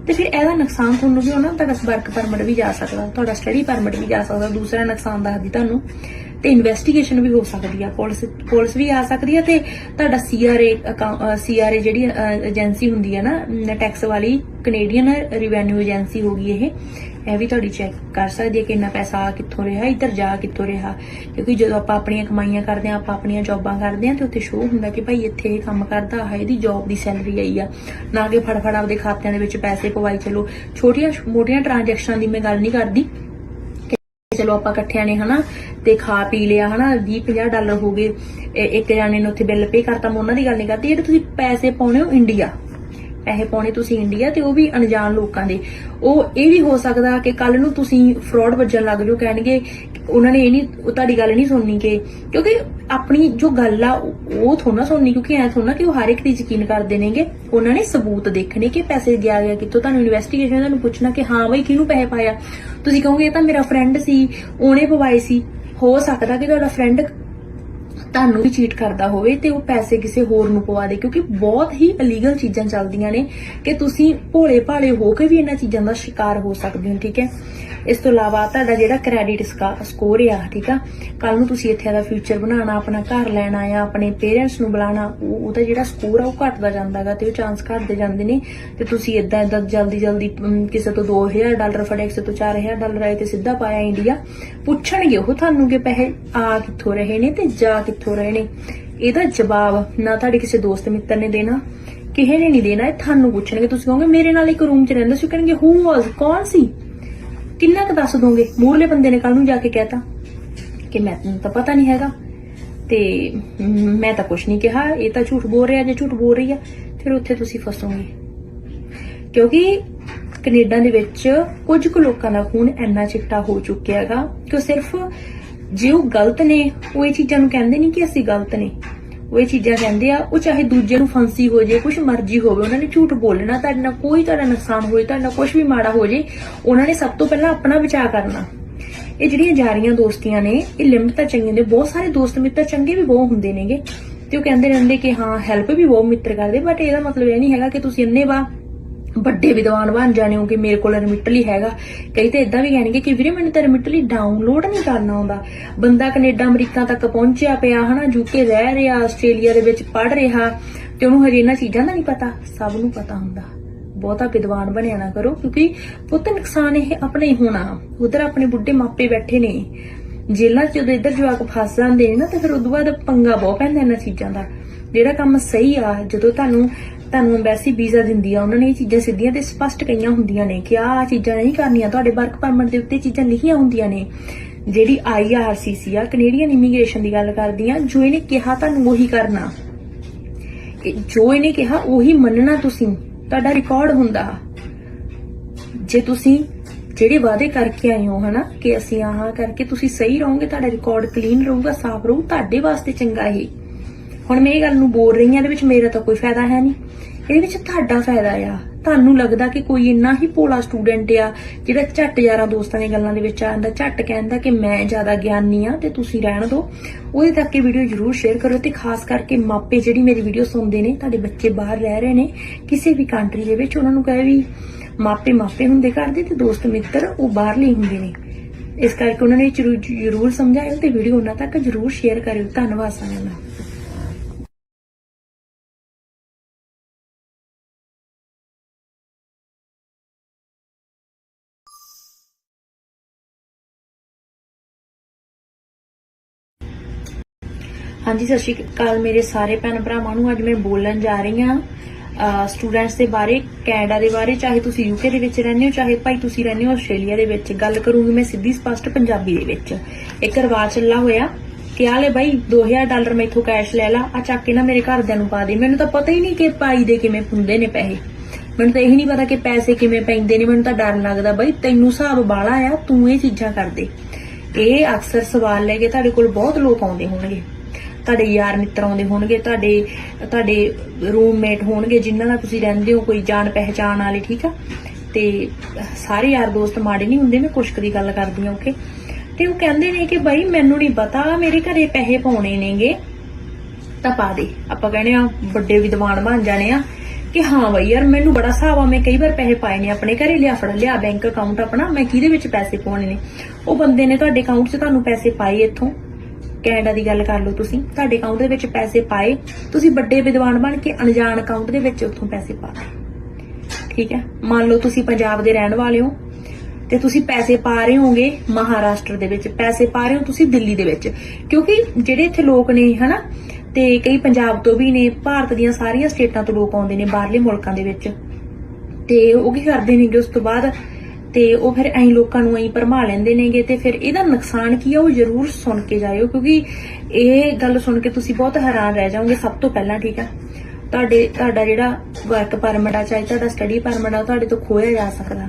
ਤੇ ਫਿਰ ਇਹਦਾ ਨੁਕਸਾਨ ਤੁਹਾਨੂੰ ਵੀ ਹੋਣਾ, ਤੁਹਾਡਾ ਵਰਕ ਪਰਮਿਟ ਵੀ ਜਾ ਸਕਦਾ, ਤੁਹਾਡਾ ਸਟੱਡੀ ਪਰਮਿਟ ਵੀ ਜਾ ਸਕਦਾ, ਦੂਸਰਾ ਨੁਕਸਾਨ ਦੱਸਦੀ ਤੁਹਾਨੂੰ ਤੇ ਇਨਵੈਸਟੀਗੇਸ਼ਨ ਵੀ ਹੋ ਸਕਦੀ ਆ। ਪੁਲਿਸ ਪੁਲਿਸ ਵੀ ਆ ਸਕਦੀ ਆ ਤੇ ਤੁਹਾਡਾ ਸੀਆਰਏ ਸੀਆਰਏ ਜਿਹੜੀ ਏਜੰਸੀ ਹੁੰਦੀ ਆ ਨਾ ਟੈਕਸ ਵਾਲੀ ਕੈਨੇਡੀਅਨ ਰਿਵੈਨਿਊ ਏਜੰਸੀ ਹੋਗੀ ਇਹ। ਇਹ ਵੀ ਤੁਹਾਡੀ ਚੈੱਕ ਕਰ ਸਕਦੀ ਹੈ ਕਿ ਇੰਨਾ ਪੈਸਾ ਆ ਕਿੱਥੋਂ ਰਿਹਾ, ਇੱਧਰ ਜਾ ਕਿੱਥੋਂ ਰਿਹਾ। ਕਿਉਂਕਿ ਜਦੋਂ ਆਪਾਂ ਆਪਣੀਆਂ ਕਮਾਈਆਂ ਕਰਦੇ ਆ ਆਪਾਂ ਆਪਣੀਆਂ ਜੌਬਾਂ ਕਰਦੇ ਆ ਤੇ ਉੱਥੇ ਸ਼ੋਅ ਹੁੰਦਾ ਕਿ ਭਾਈ ਇੱਥੇ ਇਹ ਕੰਮ ਕਰਦਾ ਹੈ ਇਹਦੀ ਜੌਬ ਦੀ ਸੈਲਰੀ ਆਈ ਆ। ਨਾ ਕਿ ਫੜਫੜ ਆਪਦੇ ਖਾਤਿਆਂ ਦੇ ਵਿੱਚ ਪੈਸੇ ਪਵਾਈ ਚਲੋ, ਛੋਟੀਆਂ ਮੋਟੀਆਂ ਟ੍ਰਾਂਜੈਕਸ਼ਨਾਂ ਦੀ ਮੈਂ ਗੱਲ ਨਹੀਂ ਕਰਦੀ। ਚਲੋ ਆਪਾਂ ਇਕੱਠਿਆਂ ਨੇ ਹਨਾ, ਤੇ ਖਾ ਪੀ ਲਿਆ ਹਨਾ 20 50 ਡਾਲਰ ਹੋ ਗਏ ਇੱਕ ਜਾਣੇ ਨੇ ਉੱਥੇ ਬਿੱਲ ਪੇ ਕਰਤਾ, ਮੈਂ ਉਹਨਾਂ ਦੀ ਗੱਲ ਨਹੀਂ ਕਰਦੀ। ਜਿਹੜੇ ਤੁਸੀਂ ਪੈਸੇ ਪਾਉਣੇ ਹੋ ਇੰਡੀਆ ਪੈਸੇ ਪਾਉਣੇ ਤੁਸੀਂ ਇੰਡੀਆ ਤੇ ਉਹ ਵੀ ਅਣਜਾਣ ਲੋਕਾਂ ਦੇ। ਉਹ ਇਹ ਵੀ ਹੋ ਸਕਦਾ ਕਿ ਕੱਲ ਨੂੰ ਤੁਸੀਂ ਫਰਾਡ ਵੱਜਣ ਲੱਗ ਜਾਓ, ਕਹਿਣਗੇ ਉਹਨਾਂ ਨੇ ਇਹ ਨਹੀਂ ਤੁਹਾਡੀ ਗੱਲ ਨਹੀਂ ਸੁਣਨੀ ਕਿ, ਕਿਉਂਕਿ ਆਪਣੀ ਜੋ ਗੱਲ ਆ, ਉਹ- ਉਹ ਥੋੜਾ ਸੁਣਨੀ, ਕਿਉਂਕਿ ਐ ਥੋੜਾ ਕਿ ਉਹ ਹਰ ਇੱਕ ਦੀ ਯਕੀਨ ਕਰਦੇ ਨੇਗੇ। ਉਹਨਾਂ ਨੇ ਸਬੂਤ ਦੇਖਣੇ ਕਿ ਪੈਸੇ ਗਿਆ ਗਿਆ ਕਿੱਥੋਂ, ਤੁਹਾਨੂੰ ਇਨਵੈਸਟੀਗੇਸ਼ਨ ਤੁਹਾਨੂੰ ਪੁੱਛਣਾ ਕਿ ਹਾਂ ਬਈ ਕਿਹਨੂੰ ਪੈਸੇ ਪਾਇਆ। ਤੁਸੀਂ ਕਹੋਗੇ ਇਹ ਤਾਂ ਮੇਰਾ ਫਰੈਂਡ ਸੀ, ਉਹਨੇ ਪਵਾਏ ਸੀ। ਹੋ ਸਕਦਾ ਕਿ ਤੁਹਾਡਾ ਫਰੈਂਡ ਤੁਹਾਨੂੰ ਵੀ ਚੀਟ ਕਰਦਾ ਹੋਵੇ ਤੇ ਉਹ ਪੈਸੇ ਕਿਸੇ ਹੋਰ ਨੂੰ ਪਵਾ ਦੇ, ਕਿਉਂਕਿ ਬਹੁਤ ਹੀ ਅਲੀਗਲ ਚੀਜ਼ਾਂ ਚੱਲਦੀਆਂ ਨੇ ਕਿ ਤੁਸੀਂ ਭੋਲੇ ਭਾਲੇ ਹੋ ਕੇ ਵੀ ਇਹਨਾਂ ਚੀਜ਼ਾਂ ਦਾ ਸ਼ਿਕਾਰ ਹੋ ਸਕਦੇ ਹੋ, ਠੀਕ ਹੈ? ਇਸ ਤੋਂ ਇਲਾਵਾ ਤੁਹਾਡਾ ਜਿਹੜਾ ਕ੍ਰੈਡਿਟ ਸਕੋਰ ਆ, ਠੀਕ ਆ? ਕੱਲ ਨੂੰ ਤੁਸੀਂ ਇੱਥੇ ਦਾ ਫਿਊਚਰ ਬਣਾਉਣਾ, ਆਪਣਾ ਘਰ ਲੈਣਾ ਆ ਆਪਣੇ ਪੇਰੈਂਟਸ ਨੂੰ ਬੁਲਾਉਣਾ ਉਹਦਾ ਜਿਹੜਾ ਸਕੋਰ ਆ ਉਹ ਘਟਦਾ ਜਾਂਦਾਗਾ ਤੇ ਉਹ ਚਾਂਸ ਘਟਦੇ ਜਾਂਦੇ ਨੇ ਤੇ ਤੁਸੀਂ ਇਦਾਂ ਇਦਾਂ ਜਲਦੀ ਜਲਦੀ ਕਿਸੇ ਤੋਂ 2000 ਡਾਲਰ ਫੜਿਆ, ਕਿਸੇ ਤੋਂ 4000 ਡਾਲਰ ਆਏ ਤੇ ਸਿੱਧਾ ਪਾਇਆ ਇੰਡੀਆ ਪੁੱਛਣਗੇ ਉਹ ਤੁਹਾਨੂੰ ਕਿ ਪੈਸੇ ਆ ਕਿੱਥੋਂ ਰਹੇ ਨੇ ਤੇ ਜਾ ਕਿੱਥੋਂ ਰਹੇ ਨੇ? ਇਹਦਾ ਜਵਾਬ ਨਾ ਤੁਹਾਡੇ ਕਿਸੇ ਦੋਸਤ ਮਿੱਤਰ ਨੇ ਦੇਣਾ, ਕਿਸੇ ਨੇ ਨਹੀਂ ਦੇਣਾ, ਇਹ ਤੁਹਾਨੂੰ ਪੁੱਛਣਗੇ। ਤੁਸੀਂ ਕਹੋਗੇ, ਮੇਰੇ ਨਾਲ ਇੱਕ ਰੂਮ 'ਚ ਰਹਿੰਦਾ ਸੀ। ਕਹਿਣਗੇ ਹੂ ਵਾਸ ਕੌਣ ਸੀ? ਕਿੰਨਾ ਕੁ ਦੱਸ ਦੋਗੇ? ਮੂਰਲੇ ਬੰਦੇ ਨੇ ਕੱਲ ਨੂੰ ਜਾ ਕੇ ਕਹਿਤਾ ਕਿ ਮੈਂ ਤਾਂ ਪਤਾ ਨਹੀਂ ਹੈਗਾ। ਤੇ ਮੈਂ ਤਾਂ ਕੁਝ ਨਹੀਂ ਕਿਹਾ। ਇਹ ਤਾਂ ਝੂਠ ਬੋਲ ਰਿਹਾ, ਜਾਂ ਝੂਠ ਬੋਲ ਰਹੀ ਆ, ਫਿਰ ਉੱਥੇ ਤੁਸੀਂ ਫਸੋਗੇ। ਕਿਉਂਕਿ ਕੈਨੇਡਾ ਦੇ ਵਿੱਚ ਕੁਝ ਕੁ ਲੋਕਾਂ ਦਾ ਖੂਨ ਇੰਨਾ ਚਿੱਟਾ ਹੋ ਚੁੱਕਿਆ ਹੈਗਾ ਕਿ ਉਹ ਸਿਰਫ ਜੇ ਉਹ ਗਲਤ ਨੇ, ਉਹ ਇਹ ਚੀਜ਼ਾਂ ਨੂੰ ਕਹਿੰਦੇ ਨਹੀਂ ਕਿ ਅਸੀਂ ਗਲਤ ਨੇ। ਉਹ ਇਹ ਚੀਜ਼ਾਂ ਕਹਿੰਦੇ ਆ, ਉਹ ਚਾਹੇ ਦੂਜੇ ਨੂੰ ਫਾਂਸੀ ਹੋ ਜੇ ਕੁਝ ਮਰਜ਼ੀ ਹੋਵੇ, ਉਹਨਾਂ ਨੇ ਝੂਠ ਬੋਲਣਾ, ਤੁਹਾਡੇ ਨਾਲ ਕੋਈ ਤੁਹਾਡਾ ਨੁਕਸਾਨ ਹੋਏ, ਤੁਹਾਡੇ ਨਾਲ ਕੁਝ ਵੀ ਮਾੜਾ ਹੋ ਜੇ, ਉਹਨਾਂ ਨੇ ਸਭ ਤੋਂ ਪਹਿਲਾਂ ਆਪਣਾ ਬਚਾਅ ਕਰਨਾ। ਇਹ ਜਿਹੜੀਆਂ ਜਾਰੀਆਂ ਦੋਸਤੀਆਂ ਨੇ, ਇਹ ਲਿਮਟ ਤਾਂ ਚੰਗੇ ਨੇ, ਬਹੁਤ ਸਾਰੇ ਦੋਸਤ ਮਿੱਤਰ ਚੰਗੇ ਵੀ ਬਹੁਤ ਹੁੰਦੇ ਨੇਗੇ। ਤੇ ਉਹ ਕਹਿੰਦੇ ਰਹਿੰਦੇ ਕਿ ਹਾਂ ਹੈਲਪ ਵੀ ਬਹੁਤ ਮਿੱਤਰ ਕਰਦੇ ਬਟ ਇਹਦਾ ਮਤਲਬ ਇਹ ਨਹੀਂ ਹੈਗਾ ਕਿ ਤੁਸੀਂ ਇੰਨੇ ਵਾ ਵੱਡੇ ਵਿਦਵਾਨ ਬਣ ਜਾਣੇ ਹੋ ਕਿ ਮੇਰੇ ਕੋਲ ਰਮਿਟਲੀ ਹੈਗਾ। ਕਈ ਤਾਂ ਇਦਾਂ ਵੀ ਕਹਿਣਗੇ ਕਿ ਵੀਰੇ ਮੈਨੂੰ ਤਾਂ ਰਿਮਿਟਲੀ ਡਾਊਨਲੋਡ ਨਹੀਂ ਕਰਨਾ ਆਉਂਦਾ। ਬੰਦਾ ਕੈਨੇਡਾ, ਅਮਰੀਕਾ ਤੱਕ ਪਹੁੰਚਿਆ ਪਿਆ, ਹਨਾ ਯੂਕੇ ਰਹਿ ਰਿਹਾ, ਆਸਟ੍ਰੇਲੀਆ ਦੇ ਵਿੱਚ ਪੜ ਰਿਹਾ ਤੇ ਉਹਨੂੰ ਹਜੇ ਇਹਨਾਂ ਚੀਜ਼ਾਂ ਦਾ ਨਹੀਂ ਪਤਾ। ਸਭ ਨੂੰ ਪਤਾ ਹੁੰਦਾ। ਬਹੁਤਾ ਵਿਦਵਾਨ ਬਣਿਆ ਨਾ ਕਰੋ, ਕਿਉਂਕਿ ਪੁੱਤ ਨੁਕਸਾਨ ਇਹ ਆਪਣੇ ਹੀ ਹੋਣਾ। ਉਧਰ ਆਪਣੇ ਬੁੱਢੇ ਮਾਪੇ ਬੈਠੇ ਨੇ। ਜੇਲ੍ਹਾਂ 'ਚ ਜਦੋਂ ਇੱਧਰ ਜਵਾਕ ਫਸ ਜਾਂਦੇ ਨੇ ਨਾ, ਤੇ ਫਿਰ ਉਦੋਂ ਬਾਅਦ ਪੰਗਾ ਬਹੁਤ ਪੈਂਦਾ ਇਹਨਾਂ ਚੀਜ਼ਾਂ ਦਾ। ਜਿਹੜਾ ਕੰਮ ਸਹੀ ਆ, ਜਦੋਂ ਤੁਹਾਨੂੰ ਤੁਹਾਨੂੰ ਐਮਬੈਸੀ ਵੀਜ਼ਾ ਦਿੰਦੀ ਆ ਉਹਨਾਂ ਨੇ ਇਹ ਚੀਜ਼ਾਂ ਸਿੱਧੀਆਂ ਤੇ ਸਪਸ਼ਟ ਕਹੀਆਂ ਹੁੰਦੀਆਂ ਨੇ ਕਿ ਆਹ ਚੀਜ਼ਾਂ ਨਹੀਂ ਕਰਨੀਆਂ, ਤੁਹਾਡੇ ਵਰਕ ਪਰਮਿਟ ਦੇ ਉੱਤੇ ਚੀਜ਼ਾਂ ਲਿਖੀਆਂ ਹੁੰਦੀਆਂ ਨੇ। ਜਿਹੜੀ ਆਈਆਰਸੀਸੀ ਆ ਕੈਨੇਡੀਅਨ ਇਮੀਗ੍ਰੇਸ਼ਨ ਦੀ ਗੱਲ ਕਰਦੀ ਆ ਜੋ ਇਹਨੇ ਕਿਹਾ ਤੁਹਾਨੂੰ ਉਹੀ ਕਰਨਾ। ਜੋ ਇਹਨੇ ਕਿਹਾ ਉਹੀ ਮੰਨਣਾ ਤੁਸੀਂ, ਤੁਹਾਡਾ ਰਿਕਾਰਡ ਹੁੰਦਾ। ਜੇ ਤੁਸੀਂ ਜਿਹੜੇ ਵਾਅਦੇ ਕਰਕੇ ਆਏ ਹੋ, ਹਨਾ, ਕਿ ਅਸੀਂ ਆਹ ਕਰਕੇ ਤੁਸੀਂ ਸਹੀ ਰਹੋਗੇ, ਤੁਹਾਡਾ ਰਿਕਾਰਡ ਕਲੀਨ ਰਹੂਗਾ, ਸਾਫ਼ ਰਹੂ, ਤੁਹਾਡੇ ਵਾਸਤੇ ਚੰਗਾ ਹੀ ਹੁਣ ਮੈਂ ਇਹ ਗੱਲ ਨੂੰ ਬੋਲ ਰਹੀ ਹਾਂ, ਇਹਦੇ ਵਿੱਚ ਮੇਰਾ ਤਾਂ ਕੋਈ ਫਾਇਦਾ ਹੈ ਨਹੀਂ। ਇਹਦੇ ਵਿੱਚ ਤੁਹਾਡਾ ਫਾਇਦਾ ਆ। ਤੁਹਾਨੂੰ ਲੱਗਦਾ ਕਿ ਕੋਈ ਇੰਨਾ ਹੀ ਭੋਲਾ ਸਟੂਡੈਂਟ ਆ, ਜਿਹੜਾ ਝੱਟ ਯਾਰਾਂ ਦੋਸਤਾਂ ਦੀਆਂ ਗੱਲਾਂ ਦੇ ਵਿੱਚ ਆ ਜਾਂਦਾ, ਝੱਟ ਕਹਿੰਦਾ ਕਿ ਮੈਂ ਜ਼ਿਆਦਾ ਗਿਆਨੀ ਆ ਤੇ ਤੁਸੀਂ ਰਹਿਣ ਦਿਓ। ਉਹਦੇ ਤੱਕ ਇਹ ਵੀਡੀਓ ਜਰੂਰ ਸ਼ੇਅਰ ਕਰੋ ਤੇ ਖਾਸ ਕਰਕੇ ਮਾਪੇ ਜਿਹੜੀ ਮੇਰੀ ਵੀਡੀਓ ਸੁਣਦੇ ਨੇ, ਤੁਹਾਡੇ ਬੱਚੇ ਬਾਹਰ ਰਹਿ ਰਹੇ ਨੇ, ਕਿਸੇ ਵੀ ਕੰਟਰੀ ਦੇ ਵਿੱਚ ਉਹਨਾਂ ਨੂੰ ਕਹੇ ਵੀ ਮਾਪੇ ਮਾਪੇ ਹੁੰਦੇ ਕਰਦੇ ਤੇ ਦੋਸਤ ਮਿੱਤਰ ਉਹ ਬਾਹਰਲੇ ਹੁੰਦੇ ਨੇ। ਇਸ ਕਰਕੇ ਉਹਨਾਂ ਨੇ ਜਰੂਰ ਸਮਝਾਇਓ ਤੇ ਵੀਡੀਓ ਉਹਨਾਂ ਤੱਕ ਜਰੂਰ ਸ਼ੇਅਰ ਕਰਿਓ। ਧੰਨਵਾਦ ਸਾਰਿਆਂ ਦਾ। ਹਾਂਜੀ, ਸਤਿ ਸ਼੍ਰੀ ਅਕਾਲ ਮੇਰੇ ਸਾਰੇ ਭੈਣ ਭਰਾਵਾਂ ਨੂੰ। ਅੱਜ ਮੈਂ ਬੋਲਣ ਜਾ ਰਹੀ ਹਾਂ ਸਟੂਡੈਂਟਸ ਦੇ ਬਾਰੇ, ਕੈਨੇਡਾ ਦੇ ਬਾਰੇ, ਚਾਹੇ ਤੁਸੀਂ ਯੂਕੇ ਦੇ ਵਿੱਚ ਰਹਿੰਦੇ ਹੋ, ਚਾਹੇ ਭਾਈ ਤੁਸੀਂ ਰਹਿੰਦੇ ਹੋ ਆਸਟ੍ਰੇਲੀਆ ਦੇ ਵਿੱਚ। ਗੱਲ ਕਰੂੰਗੀ ਮੈਂ ਸਿੱਧੀ, ਸਪਸ਼ਟ ਪੰਜਾਬੀ ਦੇ ਵਿੱਚ। ਇੱਕ ਰਿਵਾਜ ਚੱਲਾ ਹੋਇਆ, ਕਿ ਲੈ ਬਾਈ 2000 ਡਾਲਰ ਮੈਥੋਂ ਕੈਸ਼ ਲੈ ਲਾ ਆ ਚੱਕ ਕੇ ਨਾ ਮੇਰੇ ਘਰਦਿਆਂ ਨੂੰ ਪਾ ਦੇ। ਮੈਨੂੰ ਤਾਂ ਪਤਾ ਹੀ ਨਹੀਂ ਕਿ ਪਾਈ ਦੇ ਕਿਵੇਂ ਹੁੰਦੇ ਨੇ ਪੈਸੇ। ਮੈਨੂੰ ਤਾਂ ਇਹ ਨਹੀਂ ਪਤਾ ਕਿ ਪੈਸੇ ਕਿਵੇਂ ਪੈਂਦੇ ਨੇ, ਮੈਨੂੰ ਤਾਂ ਡਰ ਲੱਗਦਾ ਬਾਈ। ਤੈਨੂੰ ਹਿਸਾਬ ਬਾਲਾ ਆ, ਤੂੰ ਇਹ ਚੀਜ਼ਾਂ ਕਰਦੇ। ਇਹ ਅਕਸਰ ਸਵਾਲ ਲੈ ਕੇ ਤੁਹਾਡੇ ਕੋਲ ਬਹੁਤ ਲੋਕ ਆਉਂਦੇ ਹੋਣਗੇ। ਤੁਹਾਡੇ ਯਾਰ ਮਿੱਤਰ ਆਉਂਦੇ ਹੋਣਗੇ, ਤੁਹਾਡੇ ਤੁਹਾਡੇ ਰੂਮਮੇਟ ਹੋਣਗੇ, ਜਿਨ੍ਹਾਂ ਨਾਲ ਤੁਸੀਂ ਰਹਿੰਦੇ ਹੋ, ਕੋਈ ਜਾਣ ਪਹਿਚਾਣ ਵਾਲੇ, ਠੀਕ ਆ? ਤੇ ਸਾਰੇ ਯਾਰ ਦੋਸਤ ਮਾੜੇ ਨਹੀਂ ਹੁੰਦੇ, ਮੈਂ ਕੁਛ ਦੀ ਗੱਲ ਕਰਦੀ ਹਾਂ ਓਕੇ ਤੇ ਉਹ ਕਹਿੰਦੇ ਨੇ ਕਿ ਬਾਈ, ਮੈਨੂੰ ਨਹੀਂ ਪਤਾ, ਮੇਰੇ ਘਰੇ ਪੈਸੇ ਪਾਉਣੇ ਨੇਗੇ, ਤਾਂ ਪਾ ਦੇ। ਆਪਾਂ ਕਹਿੰਦੇ ਆ ਵੱਡੇ ਵਿਦਵਾਨ ਬਣ ਜਾਣੇ ਆ ਕਿ ਹਾਂ ਬਈ ਯਾਰ, ਮੈਨੂੰ ਬੜਾ ਹਿਸਾਬ ਆ, ਮੈਂ ਕਈ ਵਾਰ ਪੈਸੇ ਪਾਏ ਨੇ, ਆਪਣੇ ਘਰੇ ਲਿਆ ਫੜ, ਲਿਆ ਬੈਂਕ ਅਕਾਊਂਟ ਆਪਣਾ, ਮੈਂ ਕਿਹਦੇ ਵਿੱਚ ਪੈਸੇ ਪਾਉਣੇ ਨੇ? ਉਹ ਬੰਦੇ ਨੇ ਤੁਹਾਡੇ ਅਕਾਊਂਟ 'ਚ ਤੁਹਾਨੂੰ ਪੈਸੇ ਪਾਏ ਇੱਥੋਂ। ਕੈਨੇਡਾ ਦੀ ਗੱਲ ਕਰ ਲਓ ਤੁਸੀਂ, ਤੁਹਾਡੇ ਅਕਾਊਂਟ ਦੇ ਵਿੱਚ ਪੈਸੇ ਪਾਏ, ਤੁਸੀਂ ਵੱਡੇ ਵਿਦਵਾਨ ਬਣ ਕੇ ਅਣਜਾਣ ਅਕਾਊਂਟ ਦੇ ਵਿੱਚ ਉੱਥੋਂ ਪੈਸੇ ਪਾ ਠੀਕ ਹੈ? ਮੰਨ ਲਓ ਤੁਸੀਂ ਪੰਜਾਬ ਦੇ ਰਹਿਣ ਵਾਲੇ ਹੋ, ਤੇ ਤੁਸੀਂ ਪੈਸੇ ਪਾ ਰਹੇ ਹੋਗੇ ਮਹਾਰਾਸ਼ਟਰ ਦੇ ਵਿੱਚ, ਪੈਸੇ ਪਾ ਰਹੇ ਹੋ ਤੁਸੀਂ ਦਿੱਲੀ ਦੇ ਵਿੱਚ। ਕਿਉਂਕਿ ਜਿਹੜੇ ਇੱਥੇ ਲੋਕ ਨੇ, ਹਨਾ, ਤੇ ਕਈ ਪੰਜਾਬ ਤੋਂ ਵੀ ਨੇ, ਭਾਰਤ ਦੀਆਂ ਸਾਰੀਆਂ ਸਟੇਟਾਂ ਤੋਂ ਲੋਕ ਆਉਂਦੇ ਨੇ ਬਾਹਰਲੇ ਮੁਲਕਾਂ ਦੇ ਵਿੱਚ। ਤੇ ਉਹ ਕੀ ਕਰਦੇ ਨੇਗੇ, ਉਸ ਤੋਂ ਬਾਅਦ ਤੇ ਉਹ ਫਿਰ ਐਂ ਲੋਕਾਂ ਨੂੰ ਐਂ ਭਰਮਾ ਲੈਂਦੇ ਨੇਗੇ ਤੇ ਫਿਰ ਇਹਦਾ ਨੁਕਸਾਨ ਕੀ ਆ, ਉਹ ਜ਼ਰੂਰ ਸੁਣ ਕੇ ਜਾਇਓ, ਕਿਉਂਕਿ ਇਹ ਗੱਲ ਸੁਣ ਕੇ ਤੁਸੀਂ ਬਹੁਤ ਹੈਰਾਨ ਰਹਿ ਜਾਓਗੇ, ਸਭ ਤੋਂ ਪਹਿਲਾਂ ਠੀਕ ਆ। ਤੁਹਾਡੇ, ਤੁਹਾਡਾ ਜਿਹੜਾ ਵਰਕ ਪਰਮਿਟ ਆ, ਚਾਹੇ ਤੁਹਾਡਾ ਸਟੱਡੀ ਪਰਮਿਟ ਆ ਤੁਹਾਡੇ ਤੋਂ ਖੋਇਆ ਜਾ ਸਕਦਾ।